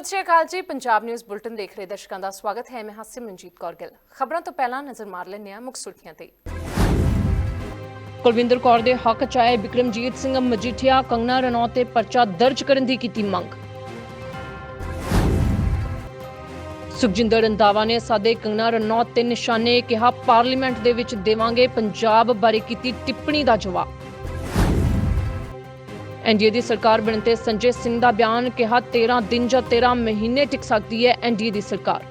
ਸਤਿ ਸ਼੍ਰੀ ਅਕਾਲ ਜੀ। Punjab news bulletin ਦੇਖ ਰਹੇ ਦਰਸ਼ਕਾਂ ਦਾ ਸਵਾਗਤ ਹੈ। ਮੈਂ ਹਾਂ ਸਿਮਰਨਜੀਤ ਕੌਰ ਗਿੱਲ। ਖਬਰਾਂ ਤੋਂ ਪਹਿਲਾਂ ਨਜ਼ਰ ਮਾਰ ਲੈਂਦੇ ਹਾਂ ਮੁੱਖ ਸੁਰਖੀਆਂ ਤੇ। ਕੁਲਵਿੰਦਰ ਕੌਰ ਦੇ ਹੱਕ ਚ ਆਏ ਬਿਕਰਮਜੀਤ ਸਿੰਘ ਮਜੀਠੀਆ ਕੰਗਨਾ ਰਣੌਤ ਤੇ ਪਰਚਾ ਦਰਜ ਕਰਨ ਦੀ ਕੀਤੀ ਮੰਗ। ਸੁਖਜਿੰਦਰ ਰੰਧਾਵਾ ਨੇ ਸਾਦੇ ਕੰਗਨਾ ਰਣੌਤ ਤੇ ਨਿਸ਼ਾਨੇ ਕਿਹਾ, ਪਾਰਲੀਮੈਂਟ ਦੇ ਵਿੱਚ ਦੇਵਾਂਗੇ ਪੰਜਾਬ ਬਾਰੇ ਕੀਤੀ ਟਿੱਪਣੀ ਦਾ ਜਵਾਬ। ਐਨਡੀਏ ਦੀ ਸਰਕਾਰ ਬਣਨ ਤੇ ਸੰਜੇ ਸਿੰਘ ਦਾ ਬਿਆਨ ਕਿਹਾ 13 ਦਿਨ ਜਾਂ 13 ਮਹੀਨੇ ਟਿਕ ਸਕਦੀ ਹੈ ਐਨਡੀਏ ਦੀ ਸਰਕਾਰ।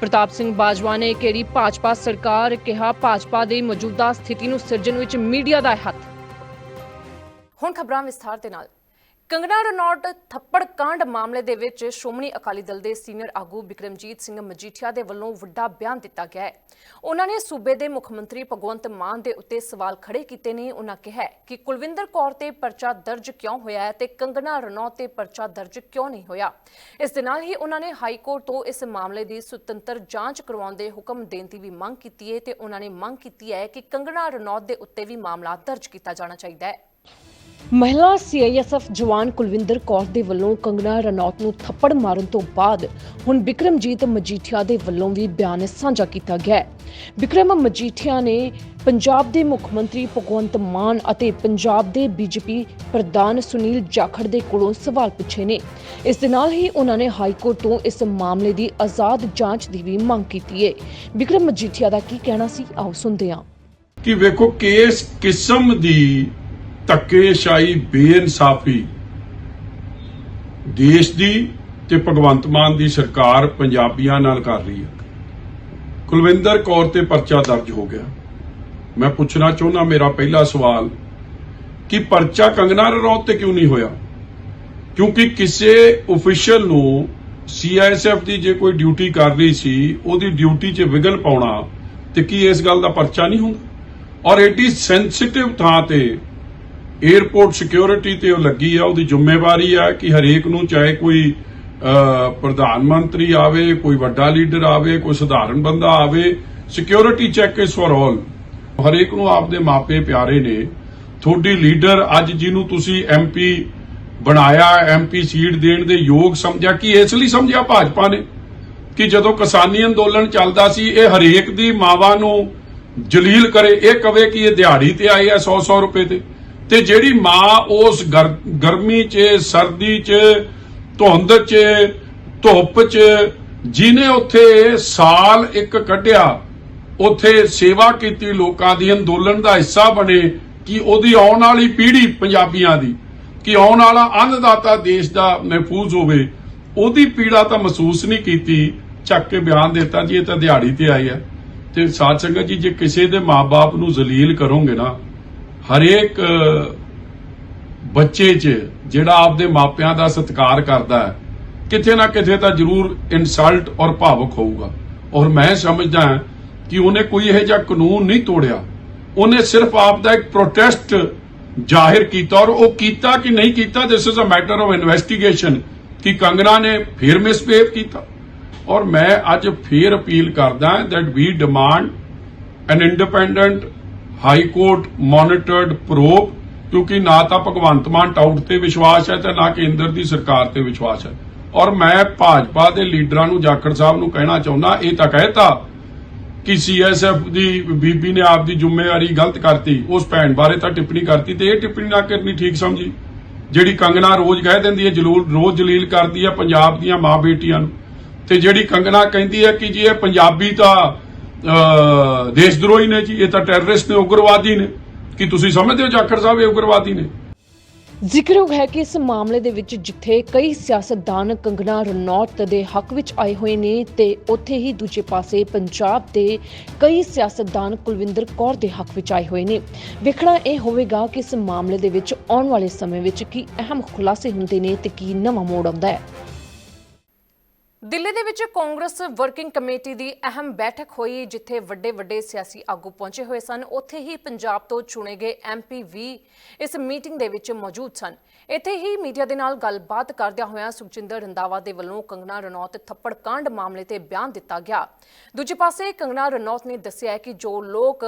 ਪ੍ਰਤਾਪ ਸਿੰਘ ਬਾਜਵਾ ਨੇ ਕਿਹੜੀ ਭਾਜਪਾ ਸਰਕਾਰ ਕਿਹਾ ਭਾਜਪਾ ਦੀ ਮੌਜੂਦਾ ਸਥਿਤੀ ਨੂੰ ਸਿਰਜਣ ਵਿੱਚ ਮੀਡੀਆ ਦਾ ਹੈ ਹੱਥ। ਹੁਣ ਖਬਰਾਂ ਵਿਸਥਾਰ ਦੇ ਨਾਲ। ਕੰਗਣਾ ਰਣੌਟ ਥੱਪੜ ਕਾਂਡ ਮਾਮਲੇ ਦੇ ਵਿੱਚ ਸ਼੍ਰੋਮਣੀ ਅਕਾਲੀ ਦਲ ਦੇ ਸੀਨੀਅਰ ਆਗੂ ਬਿਕਰਮਜੀਤ ਸਿੰਘ ਮਜੀਠੀਆ ਦੇ ਵੱਲੋਂ ਵੱਡਾ ਬਿਆਨ ਦਿੱਤਾ ਗਿਆ ਹੈ। ਉਹਨਾਂ ਨੇ ਸੂਬੇ ਦੇ ਮੁੱਖ ਮੰਤਰੀ ਭਗਵੰਤ ਮਾਨ ਦੇ ਉੱਤੇ ਸਵਾਲ ਖੜੇ ਕੀਤੇ ਨੇ। ਉਹਨਾਂ ਕਿਹਾ ਕਿ ਕੁਲਵਿੰਦਰ ਕੌਰ ਤੇ ਪਰਚਾ ਦਰਜ ਕਿਉਂ ਹੋਇਆ ਹੈ ਤੇ ਕੰਗਨਾ ਰਣੌਤ ਤੇ ਪਰਚਾ ਦਰਜ ਕਿਉਂ ਨਹੀਂ ਹੋਇਆ? ਇਸ ਦੇ ਨਾਲ ਹੀ ਉਹਨਾਂ ਨੇ ਹਾਈ ਕੋਰਟ ਤੋਂ ਇਸ ਮਾਮਲੇ ਦੀ ਸੁਤੰਤਰ ਜਾਂਚ ਕਰਵਾਉਣ ਦੇ ਹੁਕਮ ਦੇਣ ਦੀ ਵੀ ਮੰਗ ਕੀਤੀ ਹੈ ਤੇ ਉਹਨਾਂ ਨੇ ਮੰਗ ਕੀਤੀ ਹੈ ਕਿ ਕੰਗਣਾ ਰਣੌਤ ਦੇ ਉੱਤੇ ਵੀ ਮਾਮਲਾ ਦਰਜ ਕੀਤਾ ਜਾਣਾ ਚਾਹੀਦਾ ਹੈ। ਮਹਿਲਾ ਸੀਆਈਐਸਐਫ ਜਵਾਨ ਕੁਲਵਿੰਦਰ ਕੌਰ ਦੇ ਵੱਲੋਂ ਕੰਗਨਾ ਰਣੌਤ ਨੂੰ ਥੱਪੜ ਮਾਰਨ ਤੋਂ ਬਾਅਦ ਹੁਣ ਬਿਕਰਮਜੀਤ ਮਜੀਠੀਆ ਦੇ ਵੱਲੋਂ ਵੀ ਬਿਆਨ ਸਾਂਝਾ ਕੀਤਾ ਗਿਆ ਹੈ। ਬਿਕਰਮ ਮਜੀਠੀਆ ਨੇ ਪੰਜਾਬ ਦੇ ਮੁੱਖ ਮੰਤਰੀ ਭਗਵੰਤ ਮਾਨ ਅਤੇ ਪੰਜਾਬ ਦੇ ਬੀਜੇਪੀ ਪ੍ਰਧਾਨ ਸੁਨੀਲ ਜਾਖੜ ਦੇ ਕੋਲੋਂ ਸਵਾਲ ਪੁੱਛੇ ਨੇ। ਇਸ ਦੇ ਨਾਲ ਹੀ ਉਹਨਾਂ ਨੇ ਹਾਈ ਕੋਰਟ ਤੋਂ ਇਸ ਮਾਮਲੇ ਦੀ ਆਜ਼ਾਦ ਜਾਂਚ ਦੀ ਵੀ ਮੰਗ ਕੀਤੀ ਹੈ। ਬਿਕਰਮ ਮਜੀਠੀਆ ਦਾ ਕੀ ਕਹਿਣਾ ਸੀ? ਆਓ ਸੁਣਦੇ ਹਾਂ। ਕਿ ਵੇਖੋ, ਕਿਸ ਕਿਸਮ ਦੀ ਧੱਕੇਸ਼ਾਹੀ ਬੇਇਨਸਾਫੀ। ਦੇਸ਼ ਦੀ ਤੇ ਭਗਵੰਤ ਮਾਨ ਦੀ ਸਰਕਾਰ ਪੰਜਾਬੀਆਂ ਨਾਲ ਕਰ ਰਹੀ ਹੈ। ਕੁਲਵਿੰਦਰ ਕੌਰ ਤੇ ਪਰਚਾ ਦਰਜ ਹੋ ਗਿਆ। ਮੈਂ ਪੁੱਛਣਾ ਚਾਹੁੰਦਾ, ਮੇਰਾ ਪਹਿਲਾ ਸਵਾਲ, ਕਿ ਪਰਚਾ ਕੰਗਨਾ ਰਣੌਤ ਤੇ ਕਿਉਂ ਨਹੀਂ ਹੋਇਆ? ਕਿਉਂਕਿ ਕਿਸੇ ਅਫੀਸ਼ੀਅਲ ਨੂੰ ਸੀਆਈਐਸਐਫ ਦੀ ਜੇ ਕੋਈ ਡਿਊਟੀ ਕਰ ਰਹੀ ਸੀ, ਉਹਦੀ ਡਿਊਟੀ 'ਚ ਵਿਗਨ ਪਾਉਣਾ ਤੇ ਕੀ ਇਸ ਗੱਲ ਦਾ ਪਰਚਾ ਨਹੀਂ ਹੁੰਦਾ? ਔਰ ਐਡੀ ਸੈਂਸਿਟਿਵ ਥਾਂ ਤੇ ਏਅਰਪੋਰਟ ਸਿਕਿਉਰਿਟੀ ਤੇ ਉਹ ਲੱਗੀ ਆ, ਉਹਦੀ ਜ਼ਿੰਮੇਵਾਰੀ ਆ ਕਿ ਹਰੇਕ ਨੂੰ ਚਾਹੇ ਕੋਈ ਪ੍ਰਧਾਨ ਮੰਤਰੀ ਆਵੇ, ਕੋਈ ਵੱਡਾ ਲੀਡਰ ਆਵੇ, ਕੋਈ ਸਧਾਰਨ ਬੰਦਾ ਆਵੇ security check is for all ਹਰੇਕ ਨੂੰ ਆਪਦੇ ਮਾਪੇ ਪਿਆਰੇ ਨੇ। ਤੁਹਾਡੀ ਲੀਡਰ ਅੱਜ ਜਿਹਨੂੰ ਤੁਸੀਂ ਐਮਪੀ ਬਣਾਇਆ ਐਮਪੀ ਸੀਟ ਦੇਣ ਦੇ ਯੋਗ ਸਮਝਿਆ, ਕਿ ਇਸ ਲਈ ਸਮਝਿਆ ਭਾਜਪਾ ਨੇ? ਕਿ ਜਦੋਂ ਕਿਸਾਨੀ ਅੰਦੋਲਨ ਚੱਲਦਾ ਸੀ, ਇਹ ਹਰੇਕ ਦੀ ਮਾਵਾ ਨੂੰ ਜਲੀਲ ਕਰੇ, ਇਹ ਕਵੇ ਕਿ ਇਹ ਦਿਹਾੜੀ ਤੇ ਆਏ ਆ 100 100 ਰੁਪਏ ਤੇ। ਤੇ ਜਿਹੜੀ ਮਾਂ ਉਸ ਗਰਮੀ 'ਚ, ਸਰਦੀ 'ਚ, ਧੁੰਦ 'ਚ, ਧੁੱਪ 'ਚ, ਜਿਨੇ ਉੱਥੇ ਸਾਲ ਇੱਕ ਕੱਢਿਆ, ਉੱਥੇ ਸੇਵਾ ਕੀਤੀ ਲੋਕਾਂ ਦੀ, ਅੰਦੋਲਨ ਦਾ ਹਿੱਸਾ ਬਣੇ, ਕਿ ਉਹਦੀ ਆਉਣ ਵਾਲੀ ਪੀੜ੍ਹੀ ਪੰਜਾਬੀਆਂ ਦੀ, ਕਿ ਆਉਣ ਵਾਲਾ ਅੰਨਦਾਤਾ ਦੇਸ਼ ਦਾ ਮਹਿਫੂਜ਼ ਹੋਵੇ, ਉਹਦੀ ਪੀੜਾ ਤਾਂ ਮਹਿਸੂਸ ਨਹੀਂ ਕੀਤੀ, ਚੱਕ ਕੇ ਬਿਆਨ ਦਿੱਤਾ ਜੀ, ਇਹ ਤਾਂ ਦਿਹਾੜੀ ਤੇ ਆਈ ਹੈ ਤੇ ਸਾਧ ਸੰਗਤ ਜੀ, ਜੇ ਕਿਸੇ ਦੇ ਮਾਪੇ ਨੂੰ ਜ਼ਲੀਲ ਕਰੋਗੇ ਨਾ ਹਰੇਕ ਬੱਚੇ 'ਚ ਜਿਹੜਾ ਆਪਦੇ ਮਾਪਿਆਂ ਦਾ ਸਤਿਕਾਰ ਕਰਦਾ ਹੈ, ਕਿਤੇ ਨਾ ਕਿਤੇ ਤਾਂ ਜ਼ਰੂਰ ਇਨਸਲਟ ਔਰ ਭਾਵੁਕ ਹੋਊਗਾ। ਔਰ ਮੈਂ ਸਮਝਦਾ ਹਾਂ ਕਿ ਉਹਨੇ ਕੋਈ ਇਹੋ ਜਿਹਾ ਕਾਨੂੰਨ ਨਹੀਂ ਤੋੜਿਆ। ਉਹਨੇ ਸਿਰਫ ਆਪ ਦਾ ਇੱਕ ਪ੍ਰੋਟੈਸਟ ਜ਼ਾਹਿਰ ਕੀਤਾ ਔਰ ਉਹ ਕੀਤਾ ਕਿ ਨਹੀਂ ਕੀਤਾ this is a matter of investigation ਕਿ ਕੰਗਨਾ ਨੇ ਫਿਰ ਮਿਸਬਿਹੇਵ ਕੀਤਾ। ਔਰ ਮੈਂ ਅੱਜ ਫੇਰ ਅਪੀਲ ਕਰਦਾ that we demand an independent high court monitored probe, ਕਿਉਂਕਿ ਨਾ ਤਾਂ ਭਗਵੰਤ ਮਾਨ ਟਾਊਟ ਤੇ ਵਿਸ਼ਵਾਸ ਹੈ ਤੇ ਨਾ ਕੇਂਦਰ ਦੀ ਸਰਕਾਰ ਤੇ ਵਿਸ਼ਵਾਸ ਹੈ। ਔਰ ਮੈਂ ਭਾਜਪਾ ਦੇ ਲੀਡਰਾਂ ਨੂੰ, ਜਾਖੜ ਸਾਹਿਬ ਨੂੰ ਕਹਿਣਾ ਚਾਹੁੰਦਾ, ਇਹ ਤਾਂ ਕਹਿਤਾ ਕਿ ਸੀਐਸਐਫ ਦੀ, ਬੀਬੀ ਨੇ ਆਪ ਦੀ ਜ਼ਿੰਮੇਵਾਰੀ ਗਲਤ ਕਰਤੀ, ਉਸ ਭੈਣ ਬਾਰੇ ਤਾਂ ਟਿੱਪਣੀ ਕਰਤੀ ਤੇ ਇਹ ਟਿੱਪਣੀ ਨਾ ਕਰਨੀ ਠੀਕ ਸਮਝੀ। ਜਿਹੜੀ ਕੰਗਨਾ ਰੋਜ਼ ਕਹਿ ਦਿੰਦੀ ਹੈ, ਜਲੂਲ ਰੋਜ਼ ਜਲੀਲ ਕਰਦੀ ਹੈ ਪੰਜਾਬ ਦੀਆਂ ਮਾਂ ਬੇਟੀਆਂ ਨੂੰ। ਤੇ ਜਿਹੜੀ ਕੰਗਨਾ ਕਹਿੰਦੀ ਹੈ ਕਿ ਜੀ ਇਹ ਪੰਜਾਬੀ ਤਾਂ ਅਹ, ਨੇ ਜੀ ਇਹ ਤਾਂ ਟੈਰਰਿਸਟ ਨੇ ਉਗਰਵਾਦੀ ਨੇ। ਕੀ ਤੁਸੀਂ ਸਮਝਦੇ ਹੋ ਜਾਖੜ ਸਾਹਿਬ ਇਹ ਉਗਰਵਾਦੀ ਨੇ? ਜ਼ਿਕਰਯੋਗ ਹੈ ਕਿ ਇਸ ਮਾਮਲੇ ਦੇ ਵਿੱਚ ਜਿੱਥੇ ਕਈ ਸਿਆਸਤਦਾਨ ਕੰਗਨਾ ਰਣੌਤ ਦੇ ਹੱਕ ਵਿੱਚ ਆਏ ਹੋਏ ਨੇ ਤੇ ਉੱਥੇ ਹੀ ਦੂਜੇ ਪਾਸੇ ਪੰਜਾਬ ਦੇ ਕਈ ਸਿਆਸਤਦਾਨ ਕੁਲਵਿੰਦਰ ਕੌਰ ਦੇ ਹੱਕ ਵਿੱਚ ਆਏ ਹੋਏ ਨੇ। ਵੇਖਣਾ ਇਹ ਹੋਵੇਗਾ ਕਿ ਇਸ ਮਾਮਲੇ ਦੇ ਵਿੱਚ ਆਉਣ ਵਾਲੇ ਸਮੇਂ ਵਿੱਚ ਕੀ ਅਹਿਮ ਖੁਲਾਸੇ ਹੁੰਦੇ ਨੇ ਤੇ ਕੀ ਨਵਾਂ ਮੋੜ ਆਉਂਦਾ ਹੈ। ਦਿੱਲੀ ਦੇ ਵਿੱਚ ਕਾਂਗਰਸ ਵਰਕਿੰਗ ਕਮੇਟੀ ਦੀ ਅਹਿਮ ਬੈਠਕ ਹੋਈ, ਜਿੱਥੇ ਵੱਡੇ ਵੱਡੇ ਸਿਆਸੀ ਆਗੂ ਪਹੁੰਚੇ ਹੋਏ ਸਨ। ਉੱਥੇ ਹੀ ਪੰਜਾਬ ਤੋਂ ਚੁਣੇ ਗਏ ਐਮਪੀ ਵੀ ਇਸ ਮੀਟਿੰਗ ਦੇ ਵਿੱਚ ਮੌਜੂਦ ਸਨ। ਇੱਥੇ ਹੀ ਮੀਡੀਆ ਦੇ ਨਾਲ ਗੱਲਬਾਤ ਕਰਦਿਆਂ ਹੋਇਆਂ ਸੁਖਜਿੰਦਰ ਰੰਦਾਵਾ ਦੇ ਵੱਲੋਂ ਕੰਗਨਾ ਰਣੌਤ ਥੱਪੜ ਕਾਂਡ ਮਾਮਲੇ ਤੇ ਬਿਆਨ ਦਿੱਤਾ ਗਿਆ। ਦੂਜੇ ਪਾਸੇ ਕੰਗਨਾ ਰਣੌਤ ਨੇ ਦੱਸਿਆ ਕਿ ਜੋ ਲੋਕ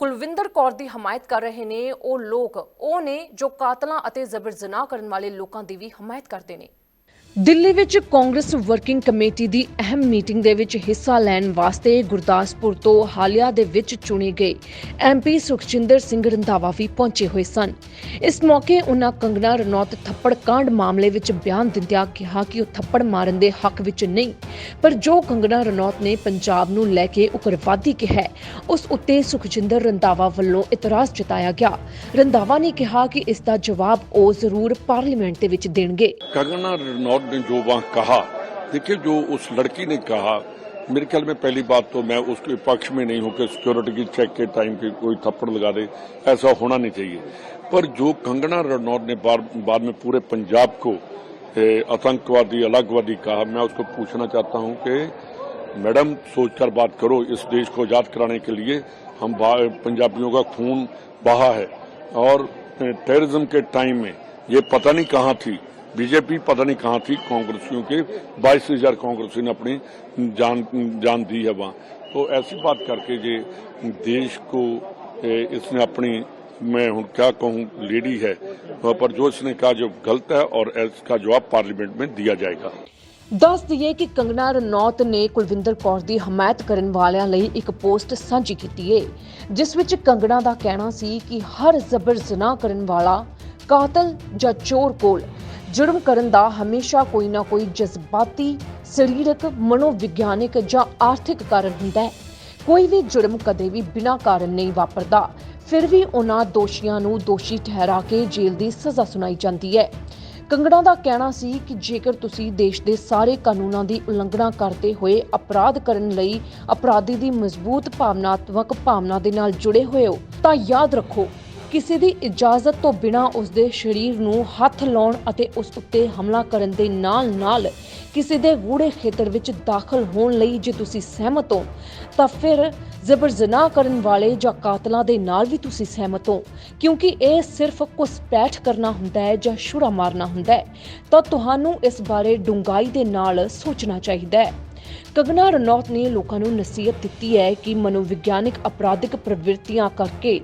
ਕੁਲਵਿੰਦਰ ਕੌਰ ਦੀ ਹਮਾਇਤ ਕਰ ਰਹੇ ਨੇ, ਉਹ ਲੋਕ, ਉਹ ਨੇ ਜੋ ਕਾਤਲਾਂ ਅਤੇ ਜ਼ਬਰ ਜਨਾਹ ਕਰਨ ਵਾਲੇ ਲੋਕਾਂ ਦੀ ਵੀ ਹਮਾਇਤ ਕਰਦੇ ਨੇ। ਦਿੱਲੀ ਵਿੱਚ ਕਾਂਗਰਸ ਵਰਕਿੰਗ ਕਮੇਟੀ ਦੀ ਅਹਿਮ ਮੀਟਿੰਗ ਦੇ ਵਿੱਚ ਹਿੱਸਾ ਲੈਣ ਵਾਸਤੇ ਗੁਰਦਾਸਪੁਰ ਤੋਂ ਹਾਲਿਆ ਦੇ ਵਿੱਚ ਚੁਣੇ ਗਏ ਐਮਪੀ ਸੁਖਜਿੰਦਰ ਸਿੰਘ ਰੰਧਾਵਾ ਵੀ ਪਹੁੰਚੇ ਹੋਏ ਸਨ। ਇਸ ਮੌਕੇ ਉਹਨਾਂ ਕੰਗਨਾ ਰਣੌਤ ਥੱਪੜ ਕਾਂਡ ਮਾਮਲੇ ਵਿੱਚ ਬਿਆਨ ਦਿੰਦਿਆਂ ਕਿਹਾ ਕਿ ਉਹ ਥੱਪੜ ਮਾਰਨ ਦੇ ਹੱਕ ਵਿੱਚ ਨਹੀਂ, ਪਰ ਜੋ ਕੰਗਨਾ ਰਣੌਤ ਨੇ ਪੰਜਾਬ ਨੂੰ ਲੈ ਕੇ ਉਗਰਵਾਦੀ ਕਿਹਾ ਉਸ ਉੱਤੇ ਸੁਖਜਿੰਦਰ ਰੰਧਾਵਾ ਵੱਲੋਂ ਇਤਰਾਜ਼ ਜਤਾਇਆ ਗਿਆ। ਰੰਧਾਵਾ ਨੇ ਕਿਹਾ ਕਿ ਇਸ ਦਾ ਜਵਾਬ ਉਹ ਜ਼ਰੂਰ ਪਾਰਲੀਮੈਂਟ ਦੇ ਵਿੱਚ ਦੇਣਗੇ। ਕੰਗਨਾ रनौत ने जो वहाँ कहा, देखिए जो उस लड़की ने कहा, मेरे ख्याल में पहली बात तो मैं उसके पक्ष में नहीं हूँ कि सिक्योरिटी की चेक के टाइम पे कोई थप्पड़ लगा दे, ऐसा होना नहीं चाहिए। पर जो कंगना रनौत ने बाद में पूरे पंजाब को आतंकवादी, अलगवादी कहा, मैं उसको पूछना चाहता हूँ कि, मैडम, सोचकर बात करो, इस देश को आज़ाद कराने के लिए हम पंजाबियों का खून बहा है। और टेररिज्म के टाइम में, ये पता नहीं कहाँ थी बीजेपी पता नहीं कहाँ थी कांग्रेसियों के बाईस हजार कांग्रेसी ने अपनी जान जान दी है वहाँ तो ऐसी बात करके ये देश को ए, इसने अपनी मैं हूँ क्या कहूँ लेडी है पर जो इसने कहा जो गलत है और इसका जवाब पार्लियामेंट में दिया जाएगा ਦੱਸ ਦਈਏ ਕਿ ਕੰਗਨਾ ਰਣੌਤ ਨੇ ਕੁਲਵਿੰਦਰ ਕੌਰ ਦੀ ਹਮਾਇਤ ਕਰਨ ਵਾਲਿਆਂ ਲਈ ਇੱਕ ਪੋਸਟ ਸਾਂਝੀ ਕੀਤੀ ਹੈ ਜਿਸ ਵਿੱਚ ਕੰਗਨਾ ਦਾ ਕਹਿਣਾ ਸੀ ਕਿ ਹਰ ਜ਼ਬਰ ਜ਼ਨਾ ਕਰਨ ਵਾਲਾ ਕਾਤਲ ਜਾਂ ਚੋਰ ਕੋਲ ਜੁਰਮ ਕਰਨ ਦਾ ਹਮੇਸ਼ਾ ਕੋਈ ਨਾ ਕੋਈ ਜਜ਼ਬਾਤੀ, ਸਰੀਰਕ, ਮਨੋਵਿਗਿਆਨਕ ਜਾਂ ਆਰਥਿਕ ਕਾਰਨ ਹੁੰਦਾ ਹੈ। ਕੋਈ ਵੀ ਜੁਰਮ ਕਦੇ ਵੀ ਬਿਨਾਂ ਕਾਰਨ ਨਹੀਂ ਵਾਪਰਦਾ। ਫਿਰ ਵੀ ਉਹਨਾਂ ਦੋਸ਼ੀਆਂ ਨੂੰ ਦੋਸ਼ੀ ਠਹਿਰਾ ਕੇ ਜੇਲ੍ਹ ਦੀ ਸਜ਼ਾ ਸੁਣਾਈ ਜਾਂਦੀ ਹੈ। ਕੰਗਣਾ ਦਾ ਕਹਿਣਾ ਸੀ ਕਿ ਜੇਕਰ ਤੁਸੀਂ ਦੇਸ਼ ਦੇ ਸਾਰੇ ਕਾਨੂੰਨਾਂ ਦੀ ਉਲੰਘਣਾ ਕਰਦੇ ਹੋਏ ਅਪਰਾਧ ਕਰਨ ਲਈ ਅਪਰਾਧੀ ਦੀ ਮਜ਼ਬੂਤ, ਭਾਵਨਾਤਮਕ ਭਾਵਨਾ ਦੇ ਨਾਲ ਜੁੜੇ ਹੋਏ ਹੋ, ਤਾਂ ਯਾਦ ਰੱਖੋ ਕਿਸੇ ਦੀ ਇਜਾਜ਼ਤ ਤੋਂ ਬਿਨਾਂ ਉਸ ਦੇ ਸਰੀਰ ਨੂੰ ਹੱਥ ਲਾਉਣ ਅਤੇ ਉਸ ਉੱਤੇ ਹਮਲਾ ਕਰਨ ਦੇ ਨਾਲ-ਨਾਲ ਕਿਸੇ ਦੇ ਗੂੜੇ ਖੇਤਰ ਵਿੱਚ ਦਾਖਲ ਹੋਣ ਲਈ ਜੇ ਤੁਸੀਂ ਸਹਿਮਤ ਹੋ, ਤਾਂ ਫਿਰ ਜ਼ਬਰ ਜ਼ਨਾ ਕਰਨ ਵਾਲੇ ਜਾਂ ਕਾਤਲਾਂ ਦੇ ਨਾਲ ਵੀ ਤੁਸੀਂ ਸਹਿਮਤ ਹੋ। ਕਿਉਂਕਿ ਇਹ ਸਿਰਫ ਘੁਸਪੈਠ ਕਰਨਾ ਹੁੰਦਾ ਹੈ ਜਾਂ ਛੁਰਾ ਮਾਰਨਾ ਹੁੰਦਾ ਹੈ, ਤਾਂ ਤੁਹਾਨੂੰ ਇਸ ਬਾਰੇ ਡੂੰਘਾਈ ਦੇ ਨਾਲ ਸੋਚਣਾ ਚਾਹੀਦਾ ਹੈ। ਕਗਨਾ ਰਣੌਤ ਨੇ ਲੋਕਾਂ ਨੂੰ ਨਸੀਹਤ ਦਿੱਤੀ ਹੈ ਕਿ ਮਨੋਵਿਗਿਆਨਿਕ ਅਪਰਾਧਿਕ ਪ੍ਰਵਿਰਤੀਆਂ ਕਰਕੇ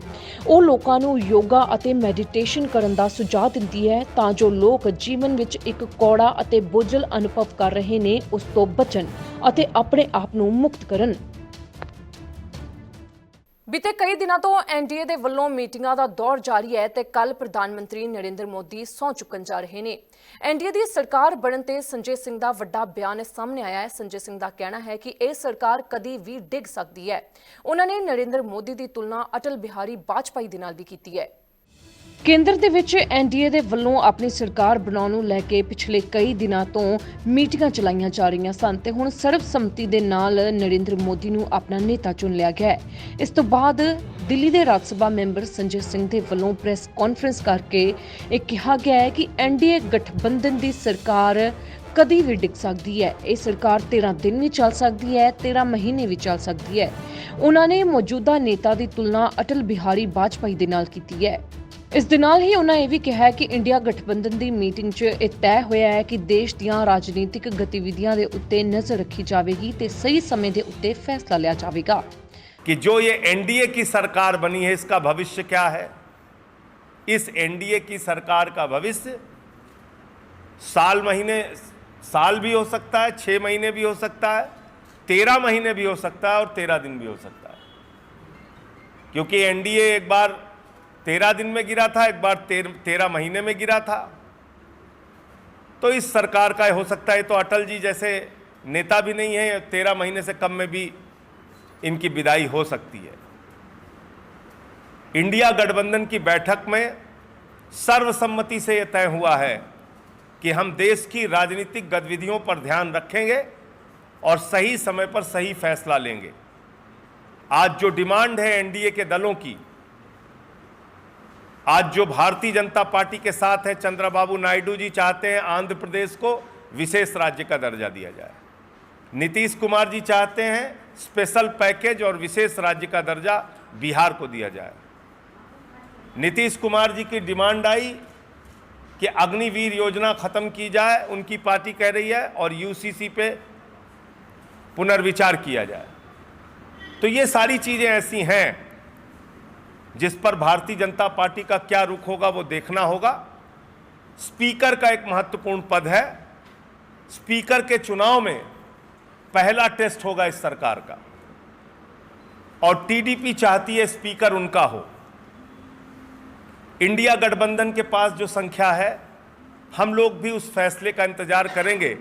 ਉਹ ਲੋਕਾਂ ਨੂੰ ਯੋਗਾ ਅਤੇ ਮੈਡੀਟੇਸ਼ਨ ਕਰਨ ਦਾ ਸੁਝਾਅ ਦਿੰਦੀ ਹੈ ਤਾਂ ਜੋ ਲੋਕ ਜੀਵਨ ਵਿੱਚ ਇੱਕ ਕੌੜਾ ਅਤੇ ਬੋਝਲ ਅਨੁਭਵ ਕਰ ਰਹੇ ਨੇ, ਉਸ ਤੋਂ ਬਚਣ ਅਤੇ ਆਪਣੇ ਆਪ ਨੂੰ ਮੁਕਤ ਕਰਨ। ਬੀਤੇ ਕਈ ਦਿਨਾਂ ਤੋਂ ਐਨਡੀਏ ਦੇ ਵੱਲੋਂ ਮੀਟਿੰਗਾਂ ਦਾ ਦੌਰ ਜਾਰੀ ਹੈ ਤੇ ਕੱਲ ਪ੍ਰਧਾਨ ਮੰਤਰੀ ਨਰਿੰਦਰ ਮੋਦੀ ਸਹੁੰ ਚੁੱਕਣ ਜਾ ਰਹੇ ਨੇ। ਐਨਡੀਏ ਦੀ ਸਰਕਾਰ ਬਣਨ ਤੇ ਸੰਜੇ ਸਿੰਘ ਦਾ ਵੱਡਾ ਬਿਆਨ ਸਾਹਮਣੇ ਆਇਆ ਹੈ। ਸੰਜੇ ਸਿੰਘ ਦਾ ਕਹਿਣਾ ਹੈ ਕਿ ਇਹ ਸਰਕਾਰ ਕਦੀ ਵੀ ਡਿੱਗ ਸਕਦੀ ਹੈ। ਉਹਨਾਂ ਨੇ ਨਰਿੰਦਰ ਮੋਦੀ ਦੀ ਤੁਲਨਾ ਅਟਲ ਬਿਹਾਰੀ ਵਾਜਪਾਈ ਦੇ ਨਾਲ ਵੀ ਕੀਤੀ ਹੈ। ਕੇਂਦਰ ਦੇ ਵਿੱਚ ਐਨਡੀਏ ਦੇ ਵੱਲੋਂ ਆਪਣੀ ਸਰਕਾਰ ਬਣਾਉਣ ਨੂੰ ਲੈ ਕੇ ਪਿਛਲੇ ਕਈ ਦਿਨਾਂ ਤੋਂ ਮੀਟਿੰਗਾਂ ਚਲਾਈਆਂ ਜਾ ਰਹੀਆਂ ਸਨ ਤੇ ਹੁਣ ਸਰਬਸੰਮਤੀ ਦੇ ਨਾਲ ਨਰਿੰਦਰ ਮੋਦੀ ਨੂੰ ਆਪਣਾ ਨੇਤਾ ਚੁਣ ਲਿਆ ਗਿਆ ਹੈ। ਇਸ ਤੋਂ ਬਾਅਦ ਦਿੱਲੀ ਦੇ ਰਾਜ ਸਭਾ ਮੈਂਬਰ ਸੰਜੇ ਸਿੰਘ ਦੇ ਵੱਲੋਂ ਪ੍ਰੈਸ ਕਾਨਫਰੰਸ ਕਰਕੇ ਇਹ ਕਿਹਾ ਗਿਆ ਹੈ ਕਿ ਐਨਡੀਏ ਗਠਬੰਧਨ ਦੀ ਸਰਕਾਰ ਕਦੀ ਵੀ ਡਿੱਗ ਸਕਦੀ ਹੈ। ਇਹ ਸਰਕਾਰ 13 ਦਿਨ ਵੀ ਚੱਲ ਸਕਦੀ ਹੈ 13 ਮਹੀਨੇ ਵੀ ਚੱਲ ਸਕਦੀ ਹੈ। ਉਹਨਾਂ ਨੇ ਮੌਜੂਦਾ ਨੇਤਾ ਦੀ ਤੁਲਨਾ ਅਟਲ ਬਿਹਾਰੀ ਵਾਜਪਾਈ ਦੇ ਨਾਲ ਕੀਤੀ ਹੈ। ਇਸ ਦੇ ਨਾਲ ਹੀ ਉਹਨਾਂ ਇਹ ਵੀ ਕਿਹਾ ਹੈ ਕਿ ਇੰਡੀਆ ਗਠਬੰਧਨ ਦੀ ਮੀਟਿੰਗ 'ਚ ਇਹ ਤੈਅ ਹੋਇਆ ਹੈ ਕਿ ਦੇਸ਼ ਦੀਆਂ ਰਾਜਨੀਤਿਕ ਗਤੀਵਿਧੀਆਂ ਦੇ ਉੱਤੇ ਨਜ਼ਰ ਰੱਖੀ ਜਾਵੇਗੀ ਤੇ ਸਹੀ ਸਮੇਂ ਦੇ ਉੱਤੇ ਫੈਸਲਾ ਲਿਆ ਜਾਵੇਗਾ कि जो ये एनडीए की सरकार बनी है इसका भविष्य क्या है इस एनडीए की सरकार का भविष्य साल महीने साल भी हो सकता है छः महीने भी हो सकता है तेरह महीने भी हो सकता है और तेरह दिन भी हो सकता है क्योंकि एनडीए एक बार तेरह दिन में गिरा था एक बार तेर, तेरह महीने में गिरा था। तो इस सरकार का हो सकता है तो अटल जी जैसे नेता भी नहीं है तेरह महीने से कम में भी इनकी विदाई हो सकती है। इंडिया गठबंधन की बैठक में सर्वसम्मति से यह तय हुआ है कि हम देश की राजनीतिक गतिविधियों पर ध्यान रखेंगे और सही समय पर सही फैसला लेंगे। आज जो डिमांड है एनडीए के दलों की आज जो भारतीय जनता पार्टी के साथ है, चंद्रबाबू नायडू जी चाहते हैं आंध्र प्रदेश को विशेष राज्य का दर्जा दिया जाए। नीतीश कुमार जी चाहते हैं स्पेशल पैकेज और विशेष राज्य का दर्जा बिहार को दिया जाए। नीतीश कुमार जी की डिमांड आई कि अग्निवीर योजना खत्म की जाए, उनकी पार्टी कह रही है, और यूसीसी पे पुनर्विचार किया जाए। तो ये सारी चीज़ें ऐसी हैं जिस पर भारतीय जनता पार्टी का क्या रुख होगा वो देखना होगा। स्पीकर का एक महत्वपूर्ण पद है। स्पीकर के चुनाव में पहला टेस्ट होगा इस सरकार का। और टीडीपी चाहती है स्पीकर उनका हो। इंडिया गठबंधन के पास जो संख्या है, हम लोग भी उस फैसले का इंतज़ार करेंगे,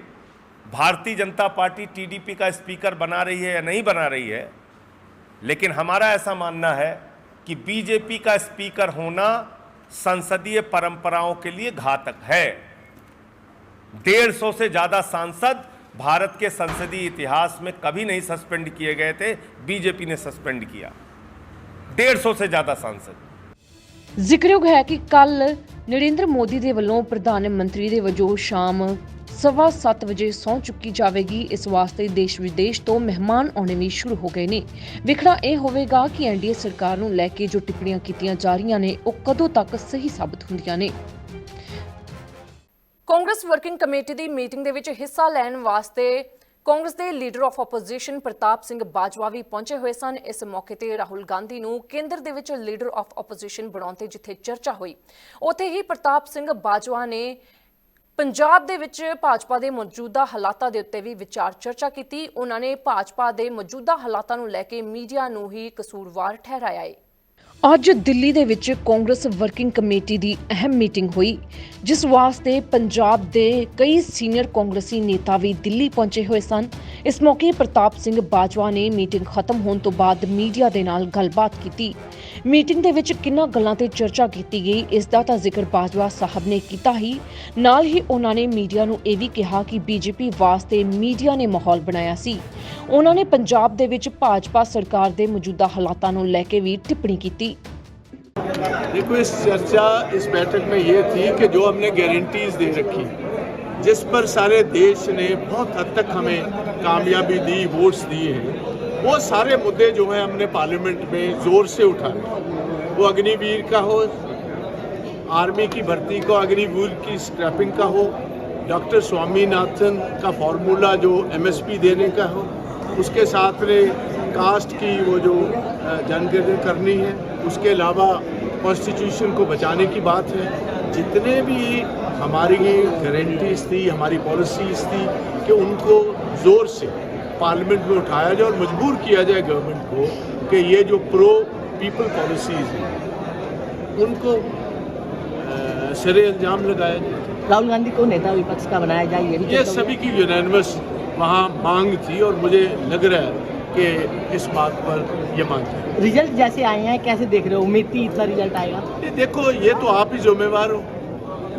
भारतीय जनता पार्टी टीडीपी का स्पीकर बना रही है या नहीं बना रही है। लेकिन हमारा ऐसा मानना है कि बीजेपी का स्पीकर होना संसदीय परंपराओं के लिए घातक है डेढ़ सौ से ज्यादा सांसद भारत के संसदीय इतिहास में कभी नहीं सस्पेंड किए गए थे बीजेपी ने सस्पेंड किया डेढ़ सौ से ज्यादा सांसद ਜ਼ਿਕਰਯੋਗ ਹੈ ਕਿ ਕੱਲ ਨਰਿੰਦਰ ਮੋਦੀ ਦੇ ਵੱਲੋਂ ਪ੍ਰਧਾਨ ਮੰਤਰੀ ਦੇ ਵਜੋਂ ਸ਼ਾਮ ਸਵਾ ਸੱਤ ਵਜੇ ਸਹੁੰ ਚੁੱਕੀ ਜਾਵੇਗੀ। ਇਸ ਵਾਸਤੇ ਦੇਸ਼ ਵਿਦੇਸ਼ ਤੋਂ ਮਹਿਮਾਨ ਆਉਣੇ ਵੀ ਸ਼ੁਰੂ ਹੋ ਗਏ ਨੇ। ਵੇਖਣਾ ਇਹ ਹੋਵੇਗਾ ਕਿ ਐਨਡੀਏ ਸਰਕਾਰ ਨੂੰ ਲੈ ਕੇ ਜੋ ਟਿੱਪਣੀਆਂ ਕੀਤੀਆਂ ਜਾ ਰਹੀਆਂ ਨੇ, ਉਹ ਕਦੋਂ ਤੱਕ ਸਹੀ ਸਾਬਤ ਹੁੰਦੀਆਂ ਨੇ। ਕਾਂਗਰਸ ਵਰਕਿੰਗ ਕਮੇਟੀ ਦੀ ਮੀਟਿੰਗ ਦੇ ਵਿੱਚ ਹਿੱਸਾ ਲੈਣ ਵਾਸਤੇ ਕਾਂਗਰਸ ਦੇ leader of opposition Pratap Singh Bajwa ਵੀ ਪਹੁੰਚੇ ਹੋਏ ਸਨ। ਇਸ ਮੌਕੇ ਤੇ ਰਾਹੁਲ ਗਾਂਧੀ ਨੂੰ ਕੇਂਦਰ ਦੇ ਵਿੱਚ ਲੀਡਰ ਆਫ ਆਪੋਜੀਸ਼ਨ ਬਣਾਉਣ ਤੇ ਜਿੱਥੇ ਚਰਚਾ ਹੋਈ, ਉੱਥੇ ਹੀ ਪ੍ਰਤਾਪ ਸਿੰਘ ਬਾਜਵਾ ਨੇ ਪੰਜਾਬ ਦੇ ਵਿੱਚ ਭਾਜਪਾ ਦੇ ਮੌਜੂਦਾ ਹਾਲਾਤਾਂ ਦੇ ਉੱਤੇ ਵੀ ਵਿਚਾਰ ਚਰਚਾ ਕੀਤੀ। ਉਹਨਾਂ ਨੇ ਭਾਜਪਾ ਦੇ ਮੌਜੂਦਾ ਹਾਲਾਤਾਂ ਨੂੰ ਲੈ ਕੇ ਮੀਡੀਆ ਨੂੰ ਹੀ ਕਸੂਰਵਾਰ ਠਹਿਰਾਇਆ ਹੈ ਅੱਜ ਦਿੱਲੀ ਦੇ ਵਿੱਚ ਕਾਂਗਰਸ ਵਰਕਿੰਗ ਕਮੇਟੀ ਦੀ ਅਹਿਮ ਮੀਟਿੰਗ ਹੋਈ, ਜਿਸ ਵਾਸਤੇ ਪੰਜਾਬ ਦੇ ਕਈ ਸੀਨੀਅਰ ਕਾਂਗਰਸੀ ਨੇਤਾ ਵੀ ਦਿੱਲੀ ਪਹੁੰਚੇ ਹੋਏ ਸਨ। ਇਸ ਮੌਕੇ ਪ੍ਰਤਾਪ ਸਿੰਘ ਬਾਜਵਾ ਨੇ ਮੀਟਿੰਗ ਖਤਮ ਹੋਣ ਤੋਂ ਬਾਅਦ ਮੀਡੀਆ ਦੇ ਨਾਲ ਗੱਲਬਾਤ ਕੀਤੀ। ਮੀਟਿੰਗ ਦੇ ਵਿੱਚ ਕਿੰਨਾ ਗੱਲਾਂ ਤੇ ਚਰਚਾ ਕੀਤੀ ਗਈ ਇਸ ਦਾ ਤਾਂ ਜ਼ਿਕਰ ਬਾਜਵਾ ਸਾਹਿਬ ਨੇ ਕੀਤਾ ਹੀ ਨਾਲ ਹੀ ਉਹਨਾਂ ਨੇ ਮੀਡੀਆ ਨੂੰ ਇਹ ਵੀ ਕਿਹਾ ਕਿ ਬੀਜੇਪੀ ਵਾਸਤੇ ਮੀਡੀਆ ਨੇ ਮਾਹੌਲ ਬਣਾਇਆ ਸੀ ਉਹਨਾਂ ਨੇ ਪੰਜਾਬ ਦੇ ਵਿੱਚ ਭਾਜਪਾ ਸਰਕਾਰ ਦੇ ਮੌਜੂਦਾ ਹਾਲਾਤਾਂ ਨੂੰ ਲੈ ਕੇ ਵੀ ਟਿੱਪਣੀ ਕੀਤੀ देखो इस चर्चा इस बैठक में ये थी कि जो हमने गारंटीज दे रखी जिस पर सारे देश ने बहुत हद तक हमें कामयाबी दी वोट्स दिए हैं वो सारे मुद्दे जो हैं हमने पार्लियामेंट में ज़ोर से उठाए। वो अग्निवीर का हो, आर्मी की भर्ती को, अग्निवीर की स्क्रैपिंग का हो, डॉक्टर स्वामीनाथन का फॉर्मूला जो एमएसपी देने का हो, उसके साथ में कास्ट की वो जो जनगणना करनी है, उसके अलावा कॉन्स्टिट्यूशन को बचाने की बात है। जितने भी हमारी गारंटीज थी, हमारी पॉलिसीज़ थी कि उनको ज़ोर से पार्लियामेंट में उठाया जाए और मजबूर किया जाए गवर्नमेंट को कि ये जो प्रो पीपल पॉलिसीज़ हैं उनको सरे अंजाम लगाया जाए। राहुल गांधी को नेता विपक्ष का बनाया जाए ये भी ये सभी की यूनानिमस वहाँ मांग थी और मुझे लग रहा है कि इस बात पर ये मांग रिज़ल्ट जैसे आए हैं कैसे देख रहे हो? उम्मीद थी इतना रिज़ल्ट आएगा? देखो ये तो आप ही जिम्मेवार हो।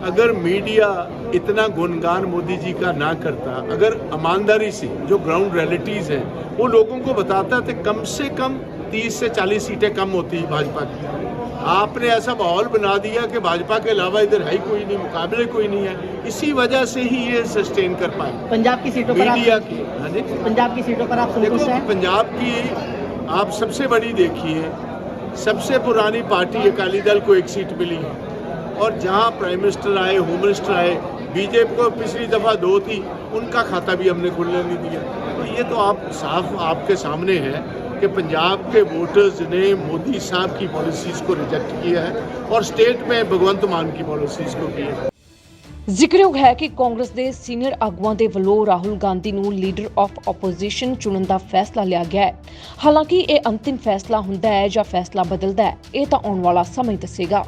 अगर मीडिया इतना गुणगान मोदी जी का ना करता अगर ईमानदारी से जो ग्राउंड रियलिटीज हैं वो लोगों को बताता तो कम से कम 30 से 40 सीटें कम होती भाजपा की। आपने ऐसा माहौल बना दिया कि भाजपा के अलावा इधर है कोई नहीं मुकाबले कोई नहीं है। इसी वजह से ही ये सस्टेन कर पाए। पंजाब की सीटों पर मीडिया की हाँ जी। पंजाब की सीटों पर आप देखो पंजाब की आप सबसे बड़ी देखिए सबसे पुरानी पार्टी अकाली दल को एक सीट मिली है। और जहां प्राइम मिनिस्टर आए होम मिनिस्टर आए बीजेपी को पिछली दफा दो थी उनका खाता भी हमने खुलने नहीं दिया तो ये तो आप साफ आपके सामने है कि पंजाब के वोटर्स ने मोदी साहब की पॉलिसीज को रिजेक्ट किया है और स्टेट में भगवंत मान की पॉलिसीज को किया है ਜ਼ਿਕਰਯੋਗ ਹੈ ਕਿ ਕਾਂਗਰਸ ਦੇ ਸੀਨੀਅਰ ਆਗੂਆਂ ਦੇ ਵੱਲੋਂ ਰਾਹੁਲ ਗਾਂਧੀ ਨੂੰ ਲੀਡਰ ਆਫ ਆਪੋਜੀਸ਼ਨ ਚੁਣਨ ਦਾ ਫੈਸਲਾ ਲਿਆ ਗਿਆ ਹੈ ਹਾਲਾਂਕਿ ਇਹ ਅੰਤਿਮ ਫੈਸਲਾ ਹੁੰਦਾ ਹੈ ਜਾਂ ਫੈਸਲਾ ਬਦਲਦਾ ਹੈ ਇਹ ਤਾਂ ਆਉਣ ਵਾਲਾ ਸਮਾਂ ਹੀ ਦੱਸੇਗਾ